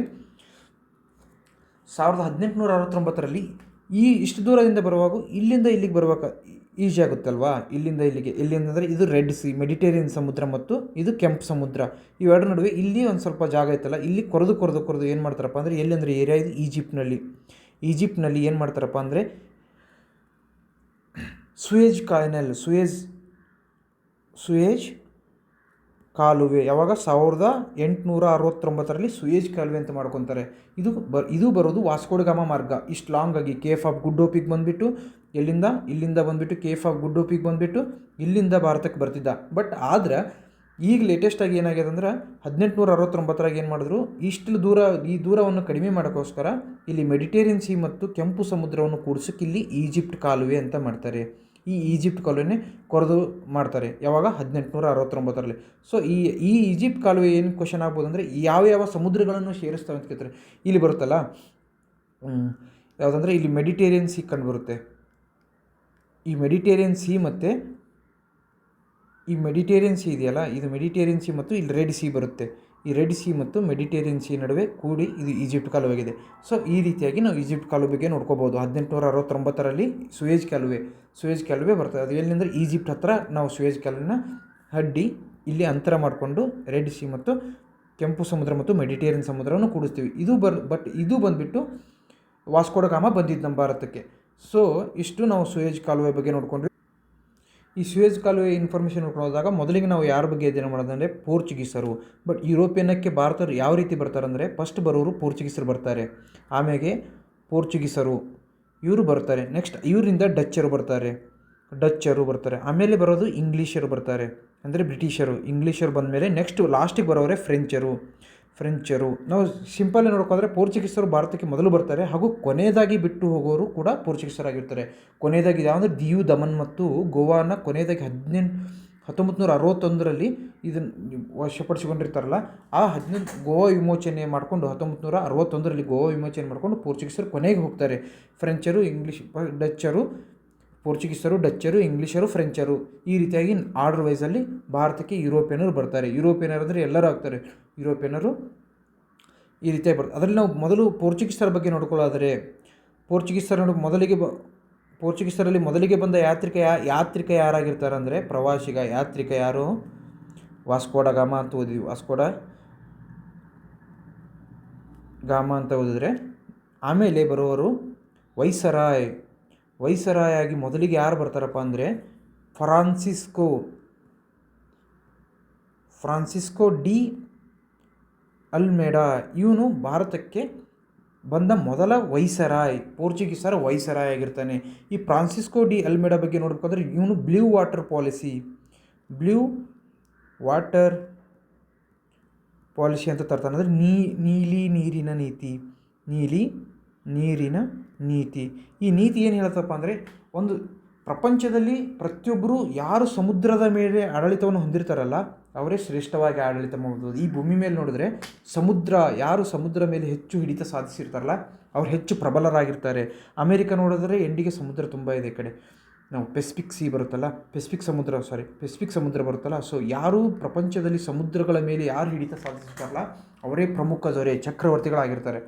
ಸಾವಿರದ ಹದಿನೆಂಟುನೂರ ಅರವತ್ತೊಂಬತ್ತರಲ್ಲಿ ಈ ಇಷ್ಟು ದೂರದಿಂದ ಬರುವಾಗ ಇಲ್ಲಿಂದ ಇಲ್ಲಿಗೆ ಬರುವಾಗ ಈಸಿ ಆಗುತ್ತಲ್ವಾ? ಇಲ್ಲಿಂದ ಇಲ್ಲಿಗೆ ಎಲ್ಲಿಂದ ಅಂದರೆ ಇದು ರೆಡ್ ಸಿ ಮೆಡಿಟೇರಿಯನ್ ಸಮುದ್ರ ಮತ್ತು ಇದು ಕೆಂಪು ಸಮುದ್ರ. ಇವೆರಡರ ನಡುವೆ ಇಲ್ಲಿ ಒಂದು ಸ್ವಲ್ಪ ಜಾಗ ಐತಲ್ಲ, ಇಲ್ಲಿ ಕೊರೆದು ಕೊರೆದು ಕೊರೆದು ಏನು ಮಾಡ್ತಾರಪ್ಪ ಅಂದರೆ ಎಲ್ಲಿ ಅಂದರೆ ಏರಿಯಾ ಇದು ಈಜಿಪ್ಟ್ನಲ್ಲಿ. ಈಜಿಪ್ಟ್ನಲ್ಲಿ ಏನು ಮಾಡ್ತಾರಪ್ಪ ಅಂದರೆ ಸುಯೇಜ್ ಕಾಯ್ನೆಲ್ ಸುಯೇಜ್ ಸುಯೇಜ್ ಕಾಲುವೆ. ಯಾವಾಗ? ಸಾವಿರದ ಎಂಟುನೂರ ಅರವತ್ತೊಂಬತ್ತರಲ್ಲಿ ಸುಯೇಜ್ ಕಾಲುವೆ ಅಂತ ಮಾಡ್ಕೊತಾರೆ. ಇದು ಬ, ಇದು ಬರೋದು ವಾಸ್ಕೋಡಗಾಮ ಮಾರ್ಗ. ಇಷ್ಟು ಲಾಂಗ್ ಆಗಿ ಕೇಫ್ ಆಫ್ ಗುಡ್ಡೋಪಿಗೆ ಬಂದುಬಿಟ್ಟು, ಎಲ್ಲಿಂದ? ಇಲ್ಲಿಂದ ಬಂದುಬಿಟ್ಟು ಕೇಫ್ ಆಫ್ ಗುಡ್ಡೋಪಿಗೆ ಬಂದುಬಿಟ್ಟು, ಇಲ್ಲಿಂದ ಭಾರತಕ್ಕೆ ಬರ್ತಿದ್ದ. ಬಟ್ ಆದ್ರೆ, ಈಗ ಲೇಟೆಸ್ಟಾಗಿ ಏನಾಗಿದೆ ಅಂದ್ರೆ, ಹದಿನೆಂಟುನೂರ ಅರವತ್ತೊಂಬತ್ತರಾಗ ಏನು ಮಾಡಿದ್ರು? ಇಷ್ಟು ದೂರ, ಈ ದೂರವನ್ನು ಕಡಿಮೆ ಮಾಡೋಕ್ಕೋಸ್ಕರ ಇಲ್ಲಿ ಮೆಡಿಟೇರಿಯನ್ ಸಿ ಮತ್ತು ಕೆಂಪು ಸಮುದ್ರವನ್ನು ಕೂಡಿಸೋಕೆ ಇಲ್ಲಿ ಈಜಿಪ್ಟ್ ಕಾಲುವೆ ಅಂತ ಮಾಡ್ತಾರೆ. ಈ ಈಜಿಪ್ಟ್ ಕಾಲುವೆನೇ ಕೊರೆದು ಮಾಡ್ತಾರೆ. ಯಾವಾಗ? ಹದಿನೆಂಟುನೂರ ಅರವತ್ತೊಂಬತ್ತರಲ್ಲಿ ಸೊ ಈ ಈ ಈಜಿಪ್ಟ್ ಕಾಲುವೆ ಏನು ಕ್ವಶನ್ ಆಗ್ಬೋದು ಅಂದರೆ, ಯಾವ ಯಾವ ಸಮುದ್ರಗಳನ್ನು ಸೇರಿಸ್ತವೆ ಅಂತ ಕೇಳ್ತಾರೆ. ಇಲ್ಲಿ ಬರುತ್ತಲ್ಲ? ಯಾವುದಂದ್ರೆ ಇಲ್ಲಿ ಮೆಡಿಟೇರಿಯನ್ ಸಿ ಕಂಡು ಬರುತ್ತೆ ಈ ಮೆಡಿಟೇರಿಯನ್ ಸಿ ಮತ್ತು, ಈ ಮೆಡಿಟೇರಿಯನ್ ಸಿ ಇದೆಯಲ್ಲ? ಇದು ಮೆಡಿಟೇರಿಯನ್ ಸಿ ಮತ್ತು ಇಲ್ಲಿ ರೆಡ್ ಸಿ ಬರುತ್ತೆ. ಈ ರೆಡ್ ಸಿ ಮತ್ತು ಮೆಡಿಟೇರಿಯನ್ ಸಿ ನಡುವೆ ಕೂಡಿ ಇದು ಈಜಿಪ್ಟ್ ಕಾಲುವೆಗಿದೆ. ಸೊ, ಈ ರೀತಿಯಾಗಿ ನಾವು ಈಜಿಪ್ಟ್ ಕಾಲುವೆ ಬಗ್ಗೆ ನೋಡ್ಕೋಬೋದು. ಹದಿನೆಂಟುನೂರ ಅರವತ್ತೊಂಬತ್ತರಲ್ಲಿ ಸುಯೇಜ್ ಕಾಲುವೆ ಸುಯೇಜ್ ಕಾಲುವೆ ಬರ್ತದೆ. ಅದು ಎಲ್ಲಿಂದ್ರೆ ಈಜಿಪ್ಟ್ ಹತ್ರ ನಾವು ಸುಯೇಜ್ ಕಾಲುವೆನ ಅಡ್ಡಿ ಇಲ್ಲಿ ಅಂತರ ಮಾಡಿಕೊಂಡು ರೆಡ್ ಸಿ ಮತ್ತು ಕೆಂಪು ಸಮುದ್ರ ಮತ್ತು ಮೆಡಿಟೇರಿಯನ್ ಸಮುದ್ರವನ್ನು ಕೂಡಿಸ್ತೀವಿ. ಇದು ಬರ್, ಬಟ್ ಇದು ಬಂದುಬಿಟ್ಟು ವಾಸ್ಕೋಡಗಾಮ ಬಂದಿದ್ದು ನಮ್ಮ ಭಾರತಕ್ಕೆ. ಸೊ, ಇಷ್ಟು ನಾವು ಸುಯೇಜ್ ಕಾಲುವೆ ಬಗ್ಗೆ ನೋಡ್ಕೊಂಡ್ವಿ. ಈ ಸುಯೇಜ್ ಕಾಲುವೆ ಇನ್ಫಾರ್ಮೇಷನ್ ಹೋದಾಗ ಮೊದಲಿಗೆ ನಾವು ಯಾರ ಬಗ್ಗೆ ಅಧ್ಯಯನ ಮಾಡೋದಂದರೆ ಪೋರ್ಚುಗೀಸರು. ಬಟ್ ಯುರೋಪಿಯನ್ನಕ್ಕೆ ಭಾರತರು ಯಾವ ರೀತಿ ಬರ್ತಾರಂದರೆ ಫಸ್ಟ್ ಬರೋರು ಪೋರ್ಚುಗೀಸರು ಬರ್ತಾರೆ. ಆಮೇಲೆ ಪೋರ್ಚುಗೀಸರು ಇವರು ಬರ್ತಾರೆ. ನೆಕ್ಸ್ಟ್ ಇವರಿಂದ ಡಚ್ಚರು ಬರ್ತಾರೆ. ಡಚ್ಚರು ಬರ್ತಾರೆ. ಆಮೇಲೆ ಬರೋದು ಇಂಗ್ಲೀಷರು ಬರ್ತಾರೆ. ಅಂದರೆ ಬ್ರಿಟಿಷರು. ಇಂಗ್ಲೀಷರು ಬಂದಮೇಲೆ ನೆಕ್ಸ್ಟ್ ಲಾಸ್ಟಿಗೆ ಬರೋರೆ ಫ್ರೆಂಚರು ಫ್ರೆಂಚರು. ನಾವು ಸಿಂಪಲ್ ನೋಡೋಕ್ಕಾದ್ರೆ ಪೋರ್ಚುಗೀಸರು ಭಾರತಕ್ಕೆ ಮೊದಲು ಬರ್ತಾರೆ, ಹಾಗೂ ಕೊನೆಯದಾಗಿ ಬಿಟ್ಟು ಹೋಗೋರು ಕೂಡ ಪೋರ್ಚುಗೀಸರಾಗಿರ್ತಾರೆ. ಕೊನೆಯದಾಗಿ ಯಾವಂದರೆ ದಿಯು, ದಮನ್ ಮತ್ತು ಗೋವಾನ ಕೊನೆಯದಾಗಿ ಹದಿನೆಂಟು ಹತ್ತೊಂಬತ್ತು ನೂರ ಅರವತ್ತೊಂದರಲ್ಲಿ ಇದನ್ನು ವಶಪಡಿಸಿಕೊಂಡಿರ್ತಾರಲ್ಲ, ಆ ಹದಿನೆಂಟು ಗೋವಾ ವಿಮೋಚನೆ ಮಾಡಿಕೊಂಡು ಹತ್ತೊಂಬತ್ತು ನೂರ ಅರವತ್ತೊಂದರಲ್ಲಿ ಗೋವಾ ವಿಮೋಚನೆ ಮಾಡಿಕೊಂಡು ಪೋರ್ಚುಗೀಸರು ಕೊನೆಗೆ ಹೋಗ್ತಾರೆ. ಫ್ರೆಂಚರು, ಇಂಗ್ಲೀಷ್, ಡಚ್ಚರು ಪೋರ್ಚುಗೀಸರು, ಡಚ್ಚರು, ಇಂಗ್ಲೀಷರು, ಫ್ರೆಂಚರು ಈ ರೀತಿಯಾಗಿ ಆರ್ಡರ್ ವೈಸಲ್ಲಿ ಭಾರತಕ್ಕೆ ಯುರೋಪಿಯನರು ಬರ್ತಾರೆ. ಯುರೋಪಿಯನರು ಅಂದರೆ ಎಲ್ಲರೂ ಆಗ್ತಾರೆ. ಯುರೋಪಿಯನರು ಈ ರೀತಿಯಾಗಿ ಬರ್ತಾರೆ. ಅದರಲ್ಲಿ ನಾವು ಮೊದಲು ಪೋರ್ಚುಗೀಸರ ಬಗ್ಗೆ ನೋಡ್ಕೊಳ್ಳೋದಾದರೆ, ಪೋರ್ಚುಗೀಸರ ನೋಡಿ ಮೊದಲಿಗೆ ಬ, ಪೋರ್ಚುಗೀಸರಲ್ಲಿ ಮೊದಲಿಗೆ ಬಂದ ಯಾತ್ರಿಕ ಯಾ, ಯಾತ್ರಿಕ ಯಾರಾಗಿರ್ತಾರೆ ಅಂದರೆ ಪ್ರವಾಸಿಗ, ಯಾತ್ರಿಕ ಯಾರು? ವಾಸ್ಕೋಡ ಗಾಮ ಅಂತ ಓದಿದ್ವಿ. ವಾಸ್ಕೋಡ ಗಾಮ ಅಂತ ಓದಿದ್ರೆ ಆಮೇಲೆ ಬರುವವರು ವೈಸರಾಯ್. ವೈಸರಾಯ್ ಆಗಿ ಮೊದಲಿಗೆ ಯಾರು ಬರ್ತಾರಪ್ಪ ಅಂದರೆ ಫ್ರಾನ್ಸಿಸ್ಕೋ ಫ್ರಾನ್ಸಿಸ್ಕೋ ಡಿ ಅಲ್ಮೇಡಾ. ಇವನು ಭಾರತಕ್ಕೆ ಬಂದ ಮೊದಲ ವೈಸರಾಯ್ ಪೋರ್ಚುಗೀಸರ ವೈಸರಾಯ್ ಆಗಿರ್ತಾನೆ. ಈ ಫ್ರಾನ್ಸಿಸ್ಕೋ ಡಿ ಅಲ್ಮೇಡಾ ಬಗ್ಗೆ ನೋಡ್ಬೇಕಂದ್ರೆ ಇವನು blue water policy, blue water policy ಅಂತ ತರ್ತಾನೆ. ಅಂದರೆ ನೀಲಿ ನೀರಿನ ನೀತಿ, ನೀಲಿ ನೀರಿನ ನೀತಿ. ಈ ನೀತಿ ಏನು ಹೇಳ್ತಪ್ಪ ಅಂದರೆ ಒಂದು ಪ್ರಪಂಚದಲ್ಲಿ ಪ್ರತಿಯೊಬ್ಬರೂ ಯಾರು ಸಮುದ್ರದ ಮೇಲೆ ಆಡಳಿತವನ್ನು ಹೊಂದಿರ್ತಾರಲ್ಲ, ಅವರೇ ಶ್ರೇಷ್ಠವಾಗಿ ಆಡಳಿತ ಮಾಡ್ಬೋದು. ಈ ಭೂಮಿ ಮೇಲೆ ನೋಡಿದ್ರೆ ಸಮುದ್ರ, ಯಾರು ಸಮುದ್ರ ಮೇಲೆ ಹೆಚ್ಚು ಹಿಡಿತ ಸಾಧಿಸಿರ್ತಾರಲ್ಲ, ಅವ್ರು ಹೆಚ್ಚು ಪ್ರಬಲರಾಗಿರ್ತಾರೆ. ಅಮೇರಿಕ ನೋಡಿದ್ರೆ ಎಂಡಿಗೆ ಸಮುದ್ರ ತುಂಬ ಇದೆ ಈ ಕಡೆ. ನಾವು ಪೆಸಿಫಿಕ್ ಸಿ ಬರುತ್ತಲ್ಲ, ಪೆಸಿಫಿಕ್ ಸಮುದ್ರ ಸಾರಿ ಪೆಸಿಫಿಕ್ ಸಮುದ್ರ ಬರುತ್ತಲ್ಲ ಸೊ ಯಾರು ಪ್ರಪಂಚದಲ್ಲಿ ಸಮುದ್ರಗಳ ಮೇಲೆ ಯಾರು ಹಿಡಿತ ಸಾಧಿಸಿರ್ತಾರಲ್ಲ ಅವರೇ ಪ್ರಮುಖ ದೊರೆ, ಚಕ್ರವರ್ತಿಗಳಾಗಿರ್ತಾರೆ.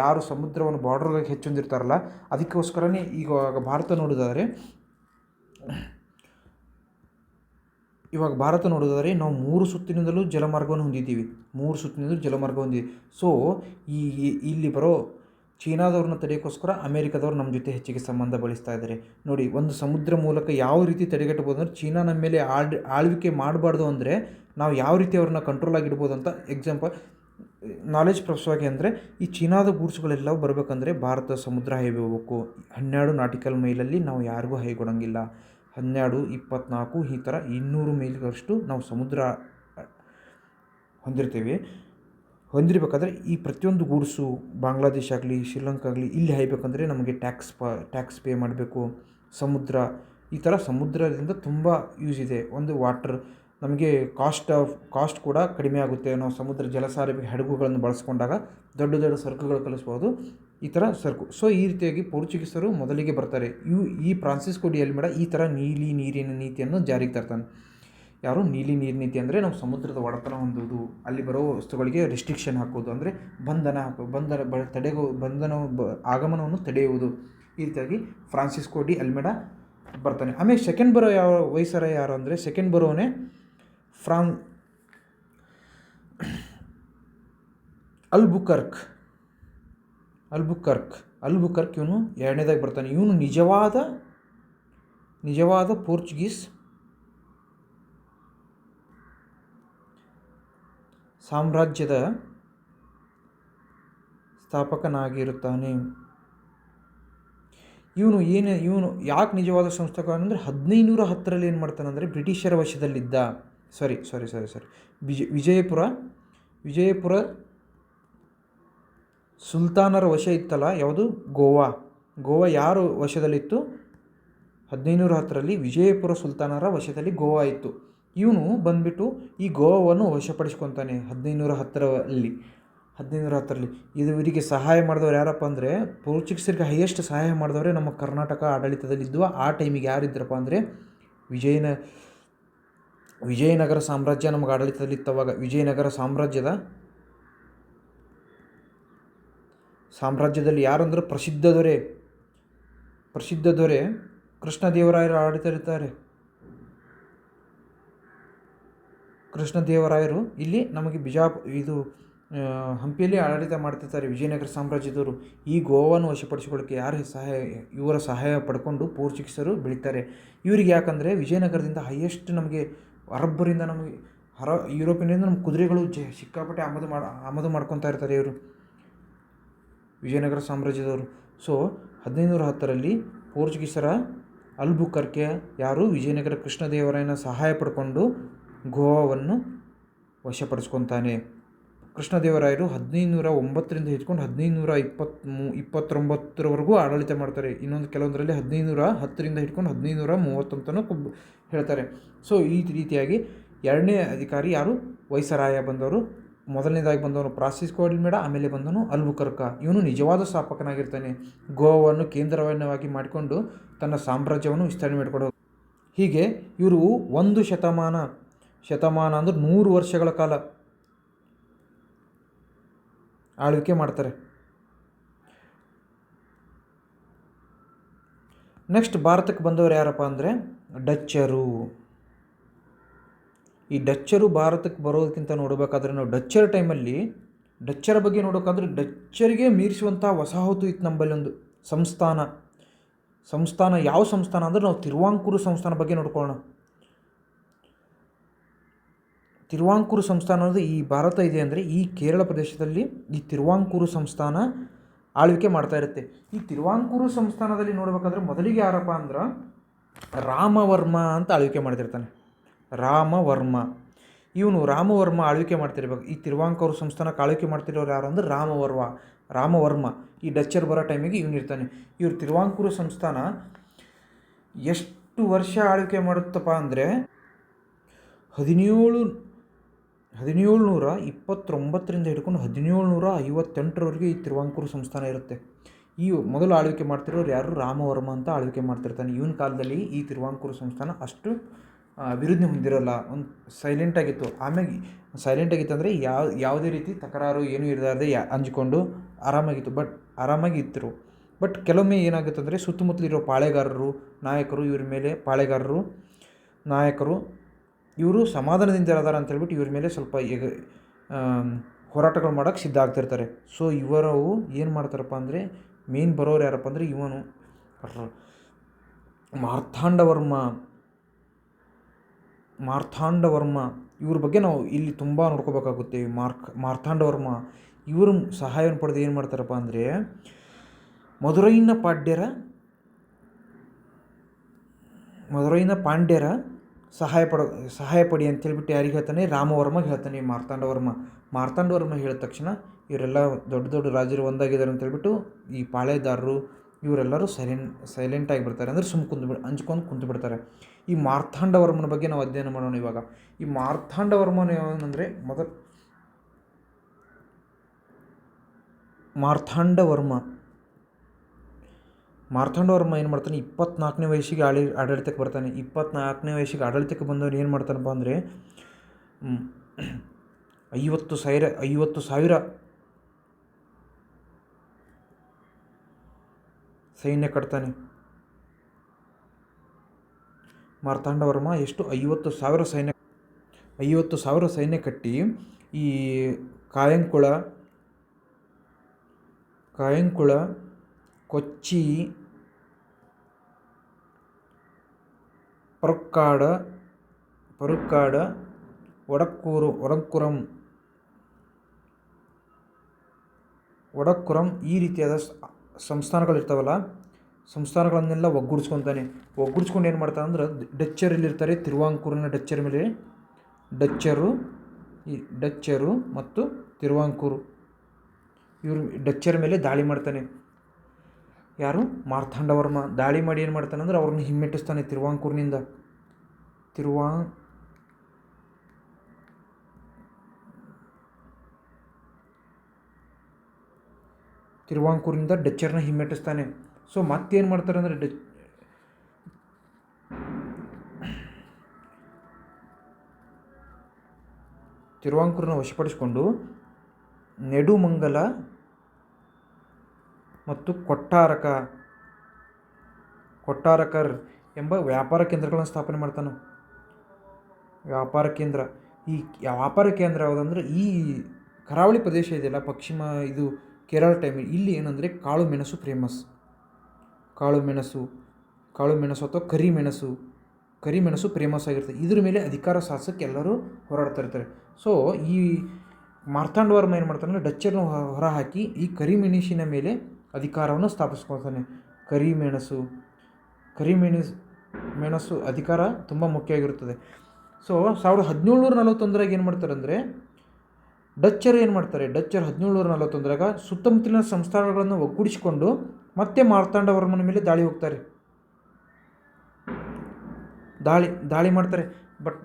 ಯಾರು ಸಮುದ್ರವನ್ನು ಬಾರ್ಡ್ರಾಗಿ ಹೆಚ್ಚು ಹೊಂದಿರ್ತಾರಲ್ಲ ಅದಕ್ಕೋಸ್ಕರನೇ ಈಗ ಭಾರತ ನೋಡೋದಾದರೆ ಇವಾಗ ಭಾರತ ನೋಡೋದಾದರೆ ನಾವು ಮೂರು ಸುತ್ತಿನಿಂದಲೂ ಜಲಮಾರ್ಗವನ್ನು ಹೊಂದಿದ್ದೀವಿ. ಮೂರು ಸುತ್ತಿನಿಂದಲೂ ಜಲಮಾರ್ಗ ಹೊಂದಿದೆ ಸೊ ಈ ಇಲ್ಲಿ ಬರೋ ಚೀನಾದವ್ರನ್ನ ತಡೆಯೋಕ್ಕೋಸ್ಕರ ಅಮೇರಿಕಾದವ್ರು ನಮ್ಮ ಜೊತೆ ಹೆಚ್ಚಿಗೆ ಸಂಬಂಧ ಬಳಸ್ತಾ ಇದ್ದಾರೆ. ನೋಡಿ, ಒಂದು ಸಮುದ್ರ ಮೂಲಕ ಯಾವ ರೀತಿ ತಡೆಗಟ್ಟಬೋದು ಅಂದರೆ, ಚೀನಾ ನಮ್ಮ ಮೇಲೆ ಆಳ್, ಆಳ್ವಿಕೆ ಮಾಡಬಾರ್ದು ಅಂದರೆ, ನಾವು ಯಾವ ರೀತಿ ಅವ್ರನ್ನ ಕಂಟ್ರೋಲ್ ಆಗಿಡ್ಬೋದು ಅಂತ ಎಕ್ಸಾಂಪಲ್ ನಾಲೆಜ್ ಪ್ರಶ್ವಾಗಿ ಅಂದರೆ ಈ ಚೀನಾದ ಗೂಡ್ಸ್ಗಳೆಲ್ಲ ಬರಬೇಕಂದ್ರೆ ಭಾರತ ಸಮುದ್ರ ಹೈಬೇಕು ಹೋಗ್ಬೇಕು. ಹನ್ನೆರಡು ನಾಟಿಕಲ್ ಮೈಲಲ್ಲಿ ನಾವು ಯಾರಿಗೂ ಹೈ ಕೊಡೋಂಗಿಲ್ಲ. ಹನ್ನೆರಡು, ಇಪ್ಪತ್ನಾಲ್ಕು ಈ ಥರ ಇನ್ನೂರು ಮೈಲ್ಗಳಷ್ಟು ನಾವು ಸಮುದ್ರ, ಹೊಂದಿರ್ತೀವಿ. ಹೊಂದಿರಬೇಕಾದ್ರೆ ಈ ಪ್ರತಿಯೊಂದು ಗೂಡ್ಸು ಬಾಂಗ್ಲಾದೇಶ ಆಗಲಿ, ಶ್ರೀಲಂಕಾ ಆಗಲಿ ಇಲ್ಲಿ ಹೈಬೇಕಂದ್ರೆ ನಮಗೆ ಟ್ಯಾಕ್ಸ್ ಪ ಟ್ಯಾಕ್ಸ್ ಪೇ ಮಾಡಬೇಕು. ಸಮುದ್ರ, ಈ ಥರ ಸಮುದ್ರದಿಂದ ತುಂಬ ಯೂಸ್ ಇದೆ. ಒಂದು ವಾಟ್ರ್ ನಮಗೆ ಕಾಸ್ಟ್ ಆಫ್ ಕಾಸ್ಟ್ ಕೂಡ ಕಡಿಮೆ ಆಗುತ್ತೆ ನಾವು ಸಮುದ್ರ ಜಲಸಾರಿಗೆ ಹಡಗುಗಳನ್ನು ಬಳಸ್ಕೊಂಡಾಗ ದೊಡ್ಡ ದೊಡ್ಡ ಸರಕುಗಳು ಕಲಿಸ್ಬೋದು ಈ ಥರ ಸರಕು. ಸೊ ಈ ರೀತಿಯಾಗಿ ಪೋರ್ಚುಗೀಸರು ಮೊದಲಿಗೆ ಬರ್ತಾರೆ. ಇವು ಈ ಫ್ರಾನ್ಸಿಸ್ಕೋ ಡಿ ಎಲ್ಮೇಡ ಈ ಥರ ನೀಲಿ ನೀರಿನ ನೀತಿಯನ್ನು ಜಾರಿಗೆ ತರ್ತಾನೆ. ಯಾರು? ನೀಲಿ ನೀರು ನೀತಿ ಅಂದರೆ ನಾವು ಸಮುದ್ರದ ಒಡೆತನ ಹೊಂದೋದು ಅಲ್ಲಿ ಬರೋ ವಸ್ತುಗಳಿಗೆ ರೆಸ್ಟ್ರಿಕ್ಷನ್ ಹಾಕೋದು ಅಂದರೆ ಬಂಧನ ಹಾಕೋ, ಬಂಧನ, ಬ, ತಡೆಗೋ ಬಂಧನ ಬ, ಆಗಮನವನ್ನು ತಡೆಯುವುದು. ಈ ರೀತಿಯಾಗಿ ಫ್ರಾನ್ಸಿಸ್ಕೋ ಡಿ ಅಲ್ಮೆಡ ಬರ್ತಾನೆ. ಆಮೇಲೆ ಸೆಕೆಂಡ್ ಬರೋ ಯಾವ, ವಯಸ್ಸರ ಯಾರು ಅಂದರೆ ಸೆಕೆಂಡ್ ಬರೋವನೇ ಫ್ರಾನ್ ಅಲ್ಬುಕರ್ಕ್ ಅಲ್ಬುಕರ್ಕ್ ಅಲ್ಬುಕರ್ಕ್ ಇವನು ಎರಡನೇದಾಗಿ ಬರ್ತಾನೆ. ಇವನು ನಿಜವಾದ ನಿಜವಾದ ಪೋರ್ಚುಗೀಸ್ ಸಾಮ್ರಾಜ್ಯದ ಸ್ಥಾಪಕನಾಗಿರುತ್ತಾನೆ. ಇವನು ಏನು, ಇವನು ಯಾಕೆ ನಿಜವಾದ ಸಂಸ್ಥಾಪಕ ಅಂದರೆ ಹದಿನೈನೂರ ಹತ್ತರಲ್ಲಿ ಏನು ಮಾಡ್ತಾನೆ ಅಂದರೆ ಬ್ರಿಟಿಷರ ವಶದಲ್ಲಿದ್ದ ಸಾರಿ ಸಾರಿ ಸಾರಿ ಸಾರಿ ವಿಜ, ವಿಜಯಪುರ ವಿಜಯಪುರ ಸುಲ್ತಾನರ ವಶ ಇತ್ತಲ್ಲ, ಯಾವುದು? ಗೋವಾ. ಗೋವಾ ಯಾರು ವಶದಲ್ಲಿತ್ತು? ಹದಿನೈನೂರ ಹತ್ತರಲ್ಲಿ ವಿಜಯಪುರ ಸುಲ್ತಾನರ ವಶದಲ್ಲಿ ಗೋವಾ ಇತ್ತು. ಇವನು ಬಂದ್ಬಿಟ್ಟು ಈ ಗೋವಾವನ್ನು ವಶಪಡಿಸ್ಕೊತಾನೆ ಹದಿನೈನೂರ ಹತ್ತರಲ್ಲಿ. ಹದಿನೈನೂರ ಹತ್ತರಲ್ಲಿ. ಇದು ಇವರಿಗೆ ಸಹಾಯ ಮಾಡಿದವ್ರು ಯಾರಪ್ಪ ಅಂದರೆ, ಪೋರ್ಚುಗೀಸರಿಗೆ ಹೈಯೆಸ್ಟ್ ಸಹಾಯ ಮಾಡಿದವರೇ ನಮ್ಮ ಕರ್ನಾಟಕ ಆಡಳಿತದಲ್ಲಿದ್ದು ಆ ಟೈಮಿಗೆ ಯಾರಿದ್ರಪ್ಪ ಅಂದರೆ, ವಿಜಯನ ವಿಜಯನಗರ ಸಾಮ್ರಾಜ್ಯ ನಮಗೆ ಆಡಳಿತದಲ್ಲಿತ್ತವಾಗ ವಿಜಯನಗರ ಸಾಮ್ರಾಜ್ಯದ ಸಾಮ್ರಾಜ್ಯದಲ್ಲಿ ಯಾರಂದ್ರೆ ಪ್ರಸಿದ್ಧ ದೊರೆ ಪ್ರಸಿದ್ಧ ದೊರೆ ಕೃಷ್ಣದೇವರಾಯರು ಆಡಳಿತರಿದ್ದಾರೆ ಕೃಷ್ಣದೇವರಾಯರು ಇಲ್ಲಿ ನಮಗೆ ಬಿಜಾಪ್, ಇದು ಹಂಪಿಯಲ್ಲಿ ಆಡಳಿತ ಮಾಡ್ತಿರ್ತಾರೆ ವಿಜಯನಗರ ಸಾಮ್ರಾಜ್ಯದವರು. ಈ ಗೋವನ್ನು ವಶಪಡಿಸಿಕೊಳ್ಳೋಕ್ಕೆ ಯಾರು ಸಹಾಯ, ಇವರ ಸಹಾಯ ಪಡ್ಕೊಂಡು ಪೋರ್ಚುಗೀಸರು ಬೆಳೀತಾರೆ. ಇವರಿಗೆ ಯಾಕಂದರೆ ವಿಜಯನಗರದಿಂದ ಹೈಯೆಸ್ಟ್ ನಮಗೆ ಅರಬ್ಬರಿಂದ ನಮಗೆ ಹರ ಯುರೋಪಿಯನ್ನಿಂದ ನಮ್ಮ ಕುದುರೆಗಳು ಜ ಸಿಕ್ಕಾಪಟ್ಟೆ ಆಮದು ಮಾಡಿ ಆಮದು ಮಾಡ್ಕೊತಾ ಇರ್ತಾರೆ ಇವರು. ವಿಜಯನಗರ ಸಾಮ್ರಾಜ್ಯದವರು. ಸೊ ಹದಿನೈದುನೂರ ಹತ್ತರಲ್ಲಿ ಪೋರ್ಚುಗೀಸರ ಅಲ್ಬುಕರ್ಕೆ ಯಾರು ವಿಜಯನಗರ ಕೃಷ್ಣದೇವರಾಯನ ಸಹಾಯ ಪಡ್ಕೊಂಡು ಗೋವಾವನ್ನು ವಶಪಡಿಸ್ಕೊತಾನೆ. ಕೃಷ್ಣದೇವರಾಯರು ಹದಿನೈದುನೂರ ಒಂಬತ್ತರಿಂದ ಹಿಡ್ಕೊಂಡು ಹದಿನೈದುನೂರ ಇಪ್ಪತ್ತ್ಮೂ ಇಪ್ಪತ್ತೊಂಬತ್ತರವರೆಗೂ ಆಡಳಿತ ಮಾಡ್ತಾರೆ. ಇನ್ನೊಂದು ಕೆಲವೊಂದರಲ್ಲಿ ಹದಿನೈದುನೂರ ಹತ್ತರಿಂದ ಹಿಡ್ಕೊಂಡು ಹದಿನೈದುನೂರ ಮೂವತ್ತಂತನೂ ಕುಬ್ ಹೇಳ್ತಾರೆ. ಸೊ, ಈ ರೀತಿಯಾಗಿ ಎರಡನೇ ಅಧಿಕಾರಿ ಯಾರು? ವೈಸರಾಯ ಬಂದವರು. ಮೊದಲನೇದಾಗಿ ಬಂದವನು ಪ್ರಾಸಿಸ್ಕೋ ಮೇಡ ಆಮೇಲೆ ಬಂದವನು ಅಲ್ಬುಕರ್ಕ. ಇವನು ನಿಜವಾದ ಸ್ಥಾಪಕನಾಗಿರ್ತಾನೆ ಗೋವಾವನ್ನು ಕೇಂದ್ರವನ್ನಾಗಿ ಮಾಡಿಕೊಂಡು ತನ್ನ ಸಾಮ್ರಾಜ್ಯವನ್ನು ವಿಸ್ತರಣೆ ಮಾಡಿಕೊಡೋ ಹೀಗೆ ಇವರು ಒಂದು ಶತಮಾನ ಶತಮಾನ ಅಂದ್ರೆ ನೂರು ವರ್ಷಗಳ ಕಾಲ. ಆಳ್ವಿಕೆ ಮಾಡ್ತಾರೆ. ನೆಕ್ಸ್ಟ್ ಭಾರತಕ್ಕೆ ಬಂದವರು ಯಾರಪ್ಪ ಅಂದರೆ ಡಚ್ಚರು. ಈ ಡಚ್ಚರು ಭಾರತಕ್ಕೆ ಬರೋದಕ್ಕಿಂತ ನೋಡಬೇಕಾದ್ರೆ ನಾವು ಡಚ್ಚರ ಟೈಮಲ್ಲಿ ಡಚ್ಚರ ಬಗ್ಗೆ ನೋಡೋಕ್ಕಾದ್ರೆ ಡಚ್ಚರಿಗೆ ಮೀರಿಸುವಂಥ ವಸಾಹತು ಇತ್ತು ನಮ್ಮಲ್ಲಿ ಒಂದು ಸಂಸ್ಥಾನ. ಸಂಸ್ಥಾನ ಯಾವ ಸಂಸ್ಥಾನ ಅಂದರೆ ನಾವು ತಿರುವಾಂಕೂರು ಸಂಸ್ಥಾನ ಬಗ್ಗೆ ನೋಡ್ಕೊಳ್ಳೋಣ. ತಿರುವಾಂಕೂರು ಸಂಸ್ಥಾನ ಅನ್ನೋದು ಈ ಭಾರತ ಇದೆ ಅಂದರೆ ಈ ಕೇರಳ ಪ್ರದೇಶದಲ್ಲಿ ಈ ತಿರುವಾಂಕೂರು ಸಂಸ್ಥಾನ ಆಳ್ವಿಕೆ ಮಾಡ್ತಾ ಇರುತ್ತೆ. ಈ ತಿರುವಾಂಕೂರು ಸಂಸ್ಥಾನದಲ್ಲಿ ನೋಡ್ಬೇಕಾದ್ರೆ ಮೊದಲಿಗೆ ಯಾರಪ್ಪ ಅಂದ್ರೆ ರಾಮವರ್ಮ ಅಂತ ಆಳ್ವಿಕೆ ಮಾಡ್ತಿರ್ತಾನೆ. ರಾಮವರ್ಮ. ಇವನು ರಾಮವರ್ಮ ಆಳ್ವಿಕೆ ಮಾಡ್ತಿರ್ಬೇಕು. ಈ ತಿರುವಾಂಕೂರು ಸಂಸ್ಥಾನಕ್ಕೆ ಆಳ್ವಿಕೆ ಮಾಡ್ತಿರೋರು ಯಾರು ಅಂದ್ರೆ ರಾಮವರ್ಮ ರಾಮವರ್ಮ. ಈ ಡಚ್ಚರ್ ಬರೋ ಟೈಮಿಗೆ ಇವನು ಇರ್ತಾನೆ. ಇವ್ರು ತಿರುವಾಂಕೂರು ಸಂಸ್ಥಾನ ಎಷ್ಟು ವರ್ಷ ಆಳ್ವಿಕೆ ಮಾಡುತ್ತಪ್ಪ ಅಂದರೆ ಹದಿನೇಳು ಹದಿನೇಳು ನೂರ ಇಪ್ಪತ್ತೊಂಬತ್ತರಿಂದ ಹಿಡ್ಕೊಂಡು ಹದಿನೇಳು ನೂರ ಐವತ್ತೆಂಟರವರೆಗೆ ಈ ತಿರುವಾಂಕೂರು ಸಂಸ್ಥಾನ ಇರುತ್ತೆ. ಈ ಮೊದಲು ಆಳ್ವಿಕೆ ಮಾಡ್ತಿರೋರು ಯಾರು? ರಾಮವರ್ಮ ಅಂತ ಆಳ್ವಿಕೆ ಮಾಡ್ತಿರ್ತಾನೆ. ಇವನ ಕಾಲದಲ್ಲಿ ಈ ತಿರುವಾಂಕೂರು ಸಂಸ್ಥಾನ ಅಷ್ಟು ಅಭಿವೃದ್ಧಿ ಹೊಂದಿರೋಲ್ಲ. ಒಂದು ಸೈಲೆಂಟಾಗಿತ್ತು ಆಮೇಲೆ ಸೈಲೆಂಟಾಗಿತ್ತು ಅಂದರೆ ಯಾವ ಯಾವುದೇ ರೀತಿ ತಕರಾರು ಏನೂ ಇರಲಾರ್ದೆ ಯಾ ಹಂಚ್ಕೊಂಡು ಆರಾಮಾಗಿತ್ತು. ಬಟ್ ಆರಾಮಾಗಿ ಇದ್ದರು ಬಟ್ ಕೆಲವೊಮ್ಮೆ ಏನಾಗುತ್ತೆ ಅಂದರೆ ಸುತ್ತಮುತ್ತಲಿರೋ ಪಾಳೆಗಾರರು, ನಾಯಕರು, ಇವ್ರ ಮೇಲೆ ಪಾಳೆಗಾರರು, ನಾಯಕರು ಇವರು ಸಮಾಧಾನದಿಂದ ಇರೋದಾರ ಅಂತ ಹೇಳ್ಬಿಟ್ಟು ಇವ್ರ ಮೇಲೆ ಸ್ವಲ್ಪ ಈಗ ಹೋರಾಟಗಳು ಮಾಡೋಕ್ಕೆ ಸಿದ್ಧ ಆಗ್ತಿರ್ತಾರೆ. ಸೊ ಇವರು ಏನು ಮಾಡ್ತಾರಪ್ಪ ಅಂದರೆ ಮೇನ್ ಬರೋರು ಯಾರಪ್ಪ ಅಂದರೆ ಇವನು ಮಾರ್ಥಾಂಡವರ್ಮ ಮಾರ್ಥಾಂಡವರ್ಮ. ಇವ್ರ ಬಗ್ಗೆ ನಾವು ಇಲ್ಲಿ ತುಂಬ ನೋಡ್ಕೋಬೇಕಾಗುತ್ತೆ ಮಾರ್ಕ್, ಮಾರ್ಥಾಂಡವರ್ಮ. ಇವರು ಸಹಾಯವನ್ನು ಪಡೆದು ಏನು ಮಾಡ್ತಾರಪ್ಪ ಅಂದರೆ, ಮಧುರೈನ ಪಾಡ್ಯರ, ಮಧುರೈನ ಪಾಂಡ್ಯರ ಸಹಾಯ ಪಡ ಸಹಾಯ ಪಡಿ ಅಂತೇಳ್ಬಿಟ್ಟು ಯಾರಿಗೆ ಹೇಳ್ತಾನೆ? ರಾಮವರ್ಮಗೆ ಹೇಳ್ತಾನೆ ಈ ಮಾರ್ತಾಂಡವರ್ಮ ಮಾರ್ತಾಂಡವರ್ಮ ಹೇಳಿದ ತಕ್ಷಣ ಇವರೆಲ್ಲ ದೊಡ್ಡ ದೊಡ್ಡ ರಾಜರು ಒಂದಾಗಿದ್ದಾರೆ ಅಂತ ಹೇಳ್ಬಿಟ್ಟು ಈ ಪಾಳೆದಾರರು ಇವರೆಲ್ಲರೂ ಸೈಲೆಂಟ್ ಸೈಲೆಂಟ್ ಆಗಿಬಿಡ್ತಾರೆ ಅಂದರೆ ಸುಮ್ಮ ಕುಂದು ಬಿಡ್ ಹಂಚ್ಕೊಂಡು ಕುಂತು ಬಿಡ್ತಾರೆ. ಈ ಮಾರ್ತಾಂಡವರ್ಮನ ಬಗ್ಗೆ ನಾವು ಅಧ್ಯಯನ ಮಾಡೋಣ ಇವಾಗ. ಈ ಮಾರ್ತಾಂಡವರ್ಮನ ಏನಂದರೆ ಮೊದಲು ಮಾರ್ತಾಂಡವರ್ಮ ಮಾರ್ತಾಂಡವರ್ಮ ಏನು ಮಾಡ್ತಾನೆ? ಇಪ್ಪತ್ನಾಲ್ಕನೇ ವಯಸ್ಸಿಗೆ ಆಳಿ, ಆಡಳಿತಕ್ಕೆ ಬರ್ತಾನೆ. ಇಪ್ಪತ್ನಾಲ್ಕನೇ ವಯಸ್ಸಿಗೆ ಆಡಳಿತಕ್ಕೆ ಬಂದವನು ಏನು ಮಾಡ್ತಾನಪ್ಪ ಅಂದರೆ ಐವತ್ತು ಸಾವಿರ ಐವತ್ತು ಸಾವಿರ ಸೈನ್ಯ ಕಟ್ತಾನೆ. ಮಾರ್ತಾಂಡವರ್ಮ ಎಷ್ಟು? ಐವತ್ತು ಸಾವಿರ ಸೈನ್ಯ, ಐವತ್ತು ಸಾವಿರ ಸೈನ್ಯ ಕಟ್ಟಿ ಈ ಕಾಯಂಕುಳ ಕಾಯಂಕುಳ ಕೊಚ್ಚಿ ಪರುಕ್ಕಾಡ ಪರುಕ್ಕಾಡ ಒಡಕ್ಕೂರು ಒಡಕ್ಕುರಂ ಒಡಕ್ಕುರಂ ಈ ರೀತಿಯಾದ ಸ- ಸಂಸ್ಥಾನಗಳಿರ್ತಾವಲ್ಲ ಸಂಸ್ಥಾನಗಳನ್ನೆಲ್ಲ ಒಗ್ಗೂಡಿಸ್ಕೊತಾನೆ ಒಗ್ಗೂಡಿಸ್ಕೊಂಡು ಏನು ಮಾಡ್ತಾನೆ ಅಂದ್ರೆ ಡಚ್ಚರಲ್ಲಿರ್ತಾರೆ ತಿರುವಾಂಕೂರಿನ ಡಚ್ಚರ್ ಮೇಲೆ ಡಚ್ಚರು ಈ ಡಚ್ಚರು ಮತ್ತು ತಿರುವಾಂಕೂರು ಇವರು ಡಚ್ಚರ ಮೇಲೆ ದಾಳಿ ಮಾಡ್ತಾನೆ ಯಾರು? ಮಾರ್ತಾಂಡವರ್ಮ ದಾಳಿ ಮಾಡಿ ಏನು ಮಾಡ್ತಾನಂದ್ರೆ ಅವ್ರನ್ನ ಹಿಮ್ಮೆಟ್ಟಿಸ್ತಾನೆ ತಿರುವಾಂಕೂರಿನಿಂದ. ತಿರುವಾ ತಿರುವಾಂಕೂರಿನಿಂದ ಡಚ್ಚರ್ನ ಹಿಮ್ಮೆಟ್ಟಿಸ್ತಾನೆ. ಸೊ, ಮತ್ತೇನು ಮಾಡ್ತಾರೆ ಅಂದರೆ ಡಚ್ ತಿರುವಾಂಕೂರನ್ನ ವಶಪಡಿಸಿಕೊಂಡು ನೆಡುಮಂಗಲ ಮತ್ತು ಕೊಟ್ಟಾರಕ, ಕೊಟ್ಟಾರಕರ್ ಎಂಬ ವ್ಯಾಪಾರ ಕೇಂದ್ರಗಳನ್ನು ಸ್ಥಾಪನೆ ಮಾಡ್ತಾನೆ. ವ್ಯಾಪಾರ ಕೇಂದ್ರ, ಈ ವ್ಯಾಪಾರ ಕೇಂದ್ರ ಯಾವುದಂದ್ರೆ ಈ ಕರಾವಳಿ ಪ್ರದೇಶ ಇದೆಯಲ್ಲ, ಪಶ್ಚಿಮ ಇದು ಕೇರಳ ಟೈಮ್ ಇಲ್ಲಿ ಏನಂದರೆ ಕಾಳು ಮೆಣಸು ಫೇಮಸ್ ಕಾಳು ಮೆಣಸು ಕಾಳು ಮೆಣಸು ಅಥವಾ ಕರಿ ಮೆಣಸು ಕರಿ ಮೆಣಸು ಫೇಮಸ್ ಆಗಿರ್ತದೆ ಇದ್ರ ಮೇಲೆ ಅಧಿಕಾರ ಸಾಧಿಸೋಕ್ಕೆ ಎಲ್ಲರೂ ಹೋರಾಡ್ತಾ ಇರ್ತಾರೆ. ಸೊ ಈ ಮಾರ್ತಾಂಡವರ್ಮ ಏನು ಮಾಡ್ತಾನೆ ಡಚ್ಚರ್ನ ಹೊರಹಾಕಿ ಈ ಕರಿ ಮೆಣಸಿನ ಮೇಲೆ ಅಧಿಕಾರವನ್ನು ಸ್ಥಾಪಿಸ್ಕೊಳ್ತಾನೆ. ಕರಿಮೆಣಸು ಕರಿಮೆಣಸು, ಮೆಣಸು ಅಧಿಕಾರ ತುಂಬ ಮುಖ್ಯ ಆಗಿರುತ್ತದೆ. ಸೊ ಸಾವಿರದ ಹದಿನೇಳ್ನೂರ ನಲವತ್ತೊಂದರಾಗ ಏನು ಮಾಡ್ತಾರೆ ಅಂದರೆ, ಡಚ್ಚರ್ ಏನು ಮಾಡ್ತಾರೆ? ಡಚ್ಚರ್ ಹದಿನೇಳ್ನೂರ ನಲವತ್ತೊಂದರಾಗ ಸುತ್ತಮುತ್ತಲಿನ ಸಂಸ್ಥಾನಗಳನ್ನು ಒಗ್ಗೂಡಿಸಿಕೊಂಡು ಮತ್ತೆ ಮಾರ್ತಾಂಡವರ್ಮನ ಮೇಲೆ ದಾಳಿ ಹೋಗ್ತಾರೆ. ದಾಳಿ ದಾಳಿ ಮಾಡ್ತಾರೆ. ಬಟ್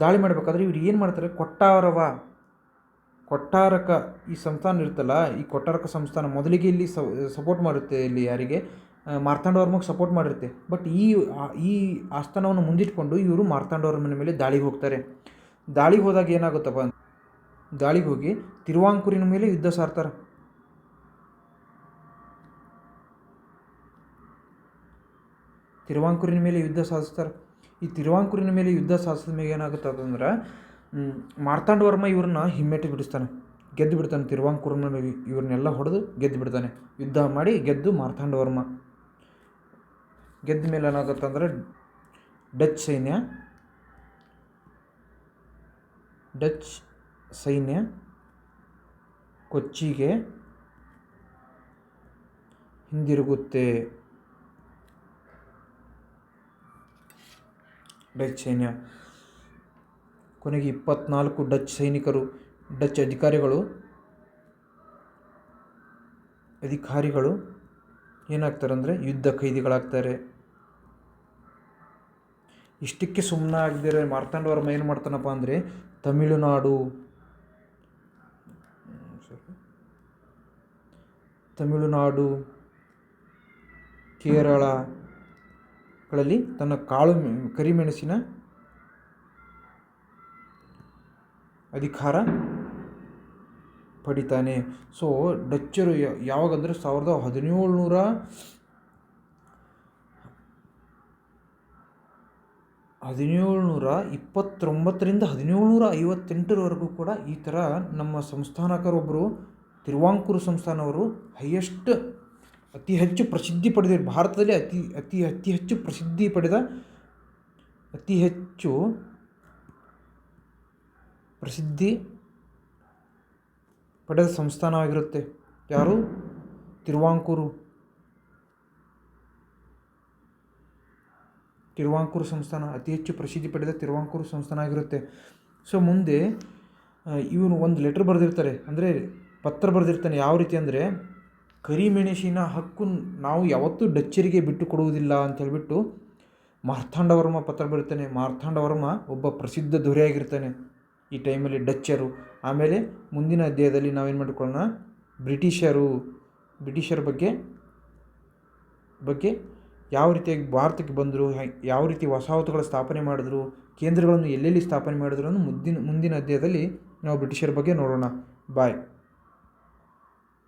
ದಾಳಿ ಮಾಡಬೇಕಾದ್ರೆ ಇವ್ರು ಏನು ಮಾಡ್ತಾರೆ? ಕೊಟ್ಟಾರವ. ಕೊಟ್ಟಾರಕ ಈ ಸಂಸ್ಥಾನ ಇರುತ್ತಲ್ಲ, ಈ ಕೊಟ್ಟಾರಕ ಸಂಸ್ಥಾನ ಮೊದಲಿಗೆ ಇಲ್ಲಿ ಸಪೋರ್ಟ್ ಮಾಡುತ್ತೆ ಇಲ್ಲಿ ಯಾರಿಗೆ? ಮಾರ್ತಾಂಡವರ್ಮಗೆ ಸಪೋರ್ಟ್ ಮಾಡಿರುತ್ತೆ. ಬಟ್ ಈ ಈ ಆಸ್ಥಾನವನ್ನು ಮುಂದಿಟ್ಕೊಂಡು ಇವರು ಮಾರ್ತಾಂಡವರ್ಮನ ಮೇಲೆ ದಾಳಿಗೆ ಹೋಗ್ತಾರೆ. ದಾಳಿಗೆ ಹೋದಾಗ ಏನಾಗುತ್ತಪ್ಪ ದಾಳಿಗೆ ಹೋಗಿ ತಿರುವಾಂಕೂರಿನ ಮೇಲೆ ಯುದ್ಧ ಸಾರ್ತಾರೆ. ತಿರುವಾಂಕೂರಿನ ಮೇಲೆ ಯುದ್ಧ ಸಾಧಿಸ್ತಾರೆ. ಈ ತಿರುವಾಂಕೂರಿನ ಮೇಲೆ ಯುದ್ಧ ಸಾಧಿಸಿದ ಮೇಲೆ ಏನಾಗುತ್ತೆ ಅಂತಂದ್ರೆ ಮಾರ್ತಾಂಡವರ್ಮ ಇವ್ರನ್ನ ಹಿಮ್ಮೆಟ್ಟಿ ಬಿಡಿಸ್ತಾನೆ. ಗೆದ್ದು ಬಿಡ್ತಾನೆ ತಿರುವಾಂಕೂರಿನ ಇವ್ರನ್ನೆಲ್ಲ ಹೊಡೆದು ಗೆದ್ದು ಬಿಡ್ತಾನೆ. ಯುದ್ಧ ಮಾಡಿ ಗೆದ್ದು ಮಾರ್ತಾಂಡವರ್ಮ ಗೆದ್ದ ಮೇಲೆ ಏನಾಗುತ್ತೆ ಅಂದರೆ ಡಚ್ ಸೈನ್ಯ. ಡಚ್ ಸೈನ್ಯ. ಕೊಚ್ಚಿಗೆ ಹಿಂದಿರುಗುತ್ತೆ. ಡಚ್ ಸೈನ್ಯ. ಕೊನೆಗೆ ಇಪ್ಪತ್ನಾಲ್ಕು ಡಚ್ ಸೈನಿಕರು, ಡಚ್ ಅಧಿಕಾರಿಗಳು ಅಧಿಕಾರಿಗಳು ಏನಾಗ್ತಾರೆ ಅಂದರೆ ಯುದ್ಧ ಖೈದಿಗಳಾಗ್ತಾರೆ ಇಷ್ಟಕ್ಕೆ ಸುಮ್ಮನೆ ಆಗದಿರೋ ಮಾರ್ತಾಂಡವರ್ಮ ಏನು ಮಾಡ್ತಾನಪ್ಪ ಅಂದರೆ ತಮಿಳುನಾಡು ತಮಿಳುನಾಡು ಕೇರಳಗಳಲ್ಲಿ ತನ್ನ ಕಾಳು ಕರಿಮೆಣಸಿನ ಅಧಿಕಾರ ಪಡಿತಾನೆ. ಸೊ ಡಚ್ಚರು ಯಾವಾಗಂದರೆ ಸಾವಿರದ ಹದಿನೇಳುನೂರ ಹದಿನೇಳುನೂರ ಇಪ್ಪತ್ತೊಂಬತ್ತರಿಂದ ಹದಿನೇಳುನೂರ ಐವತ್ತೆಂಟರವರೆಗೂ ಕೂಡ ಈ ಥರ ನಮ್ಮ ಸಂಸ್ಥಾನಕರೊಬ್ಬರು ತಿರುವಾಂಕೂರು ಸಂಸ್ಥಾನವರು ಹೈಯೆಸ್ಟ್ ಅತಿ ಹೆಚ್ಚು ಪ್ರಸಿದ್ಧಿ ಪಡೆದ ಭಾರತದಲ್ಲಿ ಅತಿ ಅತಿ ಅತಿ ಹೆಚ್ಚು ಪ್ರಸಿದ್ಧಿ ಪಡೆದ, ಅತಿ ಹೆಚ್ಚು ಪ್ರಸಿದ್ಧಿ ಪಡೆದ ಸಂಸ್ಥಾನವಾಗಿರುತ್ತೆ. ಯಾರು? ತಿರುವಾಂಕೂರು. ತಿರುವಾಂಕೂರು ಸಂಸ್ಥಾನ, ಅತಿ ಹೆಚ್ಚು ಪ್ರಸಿದ್ಧಿ ಪಡೆದ ತಿರುವಾಂಕೂರು ಸಂಸ್ಥಾನ ಆಗಿರುತ್ತೆ. ಸೊ, ಮುಂದೆ ಇವನು ಒಂದು ಲೆಟ್ರ್ ಬರೆದಿರ್ತಾರೆ. ಅಂದರೆ, ಪತ್ರ ಬರೆದಿರ್ತಾನೆ. ಯಾವ ರೀತಿ ಅಂದರೆ, ಕರಿಮೆಣಸಿನ ಹಕ್ಕು ನಾವು ಯಾವತ್ತೂ ಡಚ್ಚರಿಗೆ ಬಿಟ್ಟು ಕೊಡುವುದಿಲ್ಲ ಅಂತ ಹೇಳಿಬಿಟ್ಟು ಮಾರ್ತಾಂಡವರ್ಮ ಪತ್ರ ಬರೀತಾನೆ. ಮಾರ್ತಾಂಡವರ್ಮ ಒಬ್ಬ ಪ್ರಸಿದ್ಧ ದೊರೆಯಾಗಿರ್ತಾನೆ. ಈ ಟೈಮಲ್ಲಿ ಡಚ್ಚರು. ಆಮೇಲೆ ಮುಂದಿನ ಅಧ್ಯಾಯದಲ್ಲಿ ನಾವೇನು ಮಾಡಿಕೊಳ್ಳೋಣ? ಬ್ರಿಟಿಷರು. ಬ್ರಿಟಿಷರ ಬಗ್ಗೆ ಬಗ್ಗೆ ಯಾವ ರೀತಿಯಾಗಿ ಭಾರತಕ್ಕೆ ಬಂದರು ಯಾವ ರೀತಿ ವಸಾಹತುಗಳ ಸ್ಥಾಪನೆ ಮಾಡಿದ್ರು, ಕೇಂದ್ರಗಳನ್ನು ಎಲ್ಲೆಲ್ಲಿ ಸ್ಥಾಪನೆ ಮಾಡಿದ್ರು ಅನ್ನೋ ಮುಂದಿನ ಮುಂದಿನ ಅಧ್ಯಾಯದಲ್ಲಿ ನಾವು ಬ್ರಿಟಿಷರ ಬಗ್ಗೆ ನೋಡೋಣ. ಬಾಯ್.